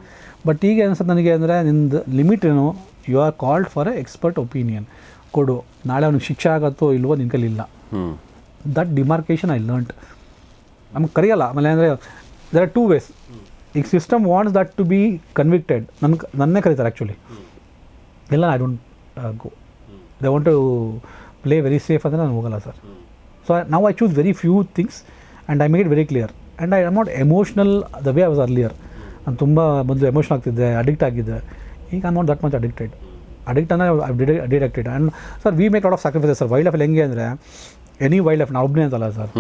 ಬಟ್ ಈಗ ಅನ್ಸೋದು ನನಗೆ ಅಂದರೆ ನಿಂದು ಲಿಮಿಟ್ ಏನು? You are called for a expert opinion ಕೊಡು. ನಾಳೆ ಅವ್ನಿಗೆ ಶಿಕ್ಷೆ ಆಗತ್ತೋ ಇಲ್ವೋ ನಿನ್ನ ಕೈಲಿಲ್ಲ. ದಟ್ ಡಿಮಾರ್ಕೇಶನ್ ಐ ಲರ್ನ್ಟ್ ನಮ್ಗೆ ಕರೆಯಲ್ಲ ಆಮೇಲೆ ಅಂದರೆ ದರ್ ಆರ್ ಟೂ ವೇಸ್ ಈಗ system wants that to be convicted ನನ್ನ ನನ್ನೇ ಕರೀತಾರೆ ಆ್ಯಕ್ಚುಲಿ ಇಲ್ಲ I don't go they want to play very safe ಅಂದರೆ ನಾನು ಹೋಗಲ್ಲ ಸರ್. ಸೊ ನಾವು I choose very few things and I make it very clear and I am not emotional the way I was earlier ನಾನು ತುಂಬ ಮೊದಲು emotion ಆಗ್ತಿದ್ದೆ addict ಆಗಿದ್ದೆ. ಈಗ I not that much addicted addict ಅಂದರೆ deducted and sir we make lot of sacrifices sir wild ಲೈಫಲ್ಲಿ ಹೆಂಗೆ ಅಂದರೆ ಎನಿ ವೈಲ್ಡ್ ಲೈಫ್ ನಾವು ಒಬ್ಬನೇ ಅಂತಲ್ಲ sir.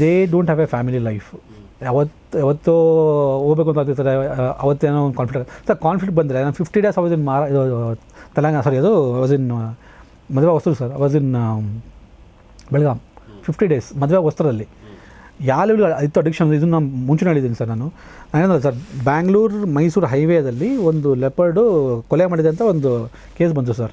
They don't have a family life ಯಾವತ್ತು ಯಾವತ್ತು ಹೋಗ್ಬೇಕು ಅಂತ ಆಗ್ತಿರ್ತಾರೆ ಅವತ್ತೇನೋ ಒಂದು ಕಾನ್ಫ್ಲಿಕ್ಟ್ ಸರ್ ಕಾನ್ಫ್ಲಿಕ್ಟ್ ಬಂದರೆ ನಾನು ಫಿಫ್ಟಿ ಡೇಸ್ ಅವಾಜ್ ಇನ್ ಮಾರ ಇದು, ತೆಲಂಗಾಣ ಸಾರಿ ಅದು ಇನ್ ಮದುವೆ ವಸ್ತು sir in Belgaum. Fifty days ಮದುವೆ ವಸ್ತ್ರದಲ್ಲಿ ಯಾವ ಇತ್ತು ಅಡಿಕ್ಷನ್ ಇದನ್ನು ನಾನು ಮುಂಚೆ ಹೇಳಿದ್ದೀನಿ ಸರ್ ನಾನು. ನಾನೇನಲ್ಲ ಸರ್ ಬ್ಯಾಂಗ್ಳೂರು ಮೈಸೂರು ಹೈವೇದಲ್ಲಿ ಒಂದು ಲೆಪರ್ಡು ಕೊಲೆ ಮಾಡಿದೆ ಅಂತ ಒಂದು ಕೇಸ್ ಬಂತು ಸರ್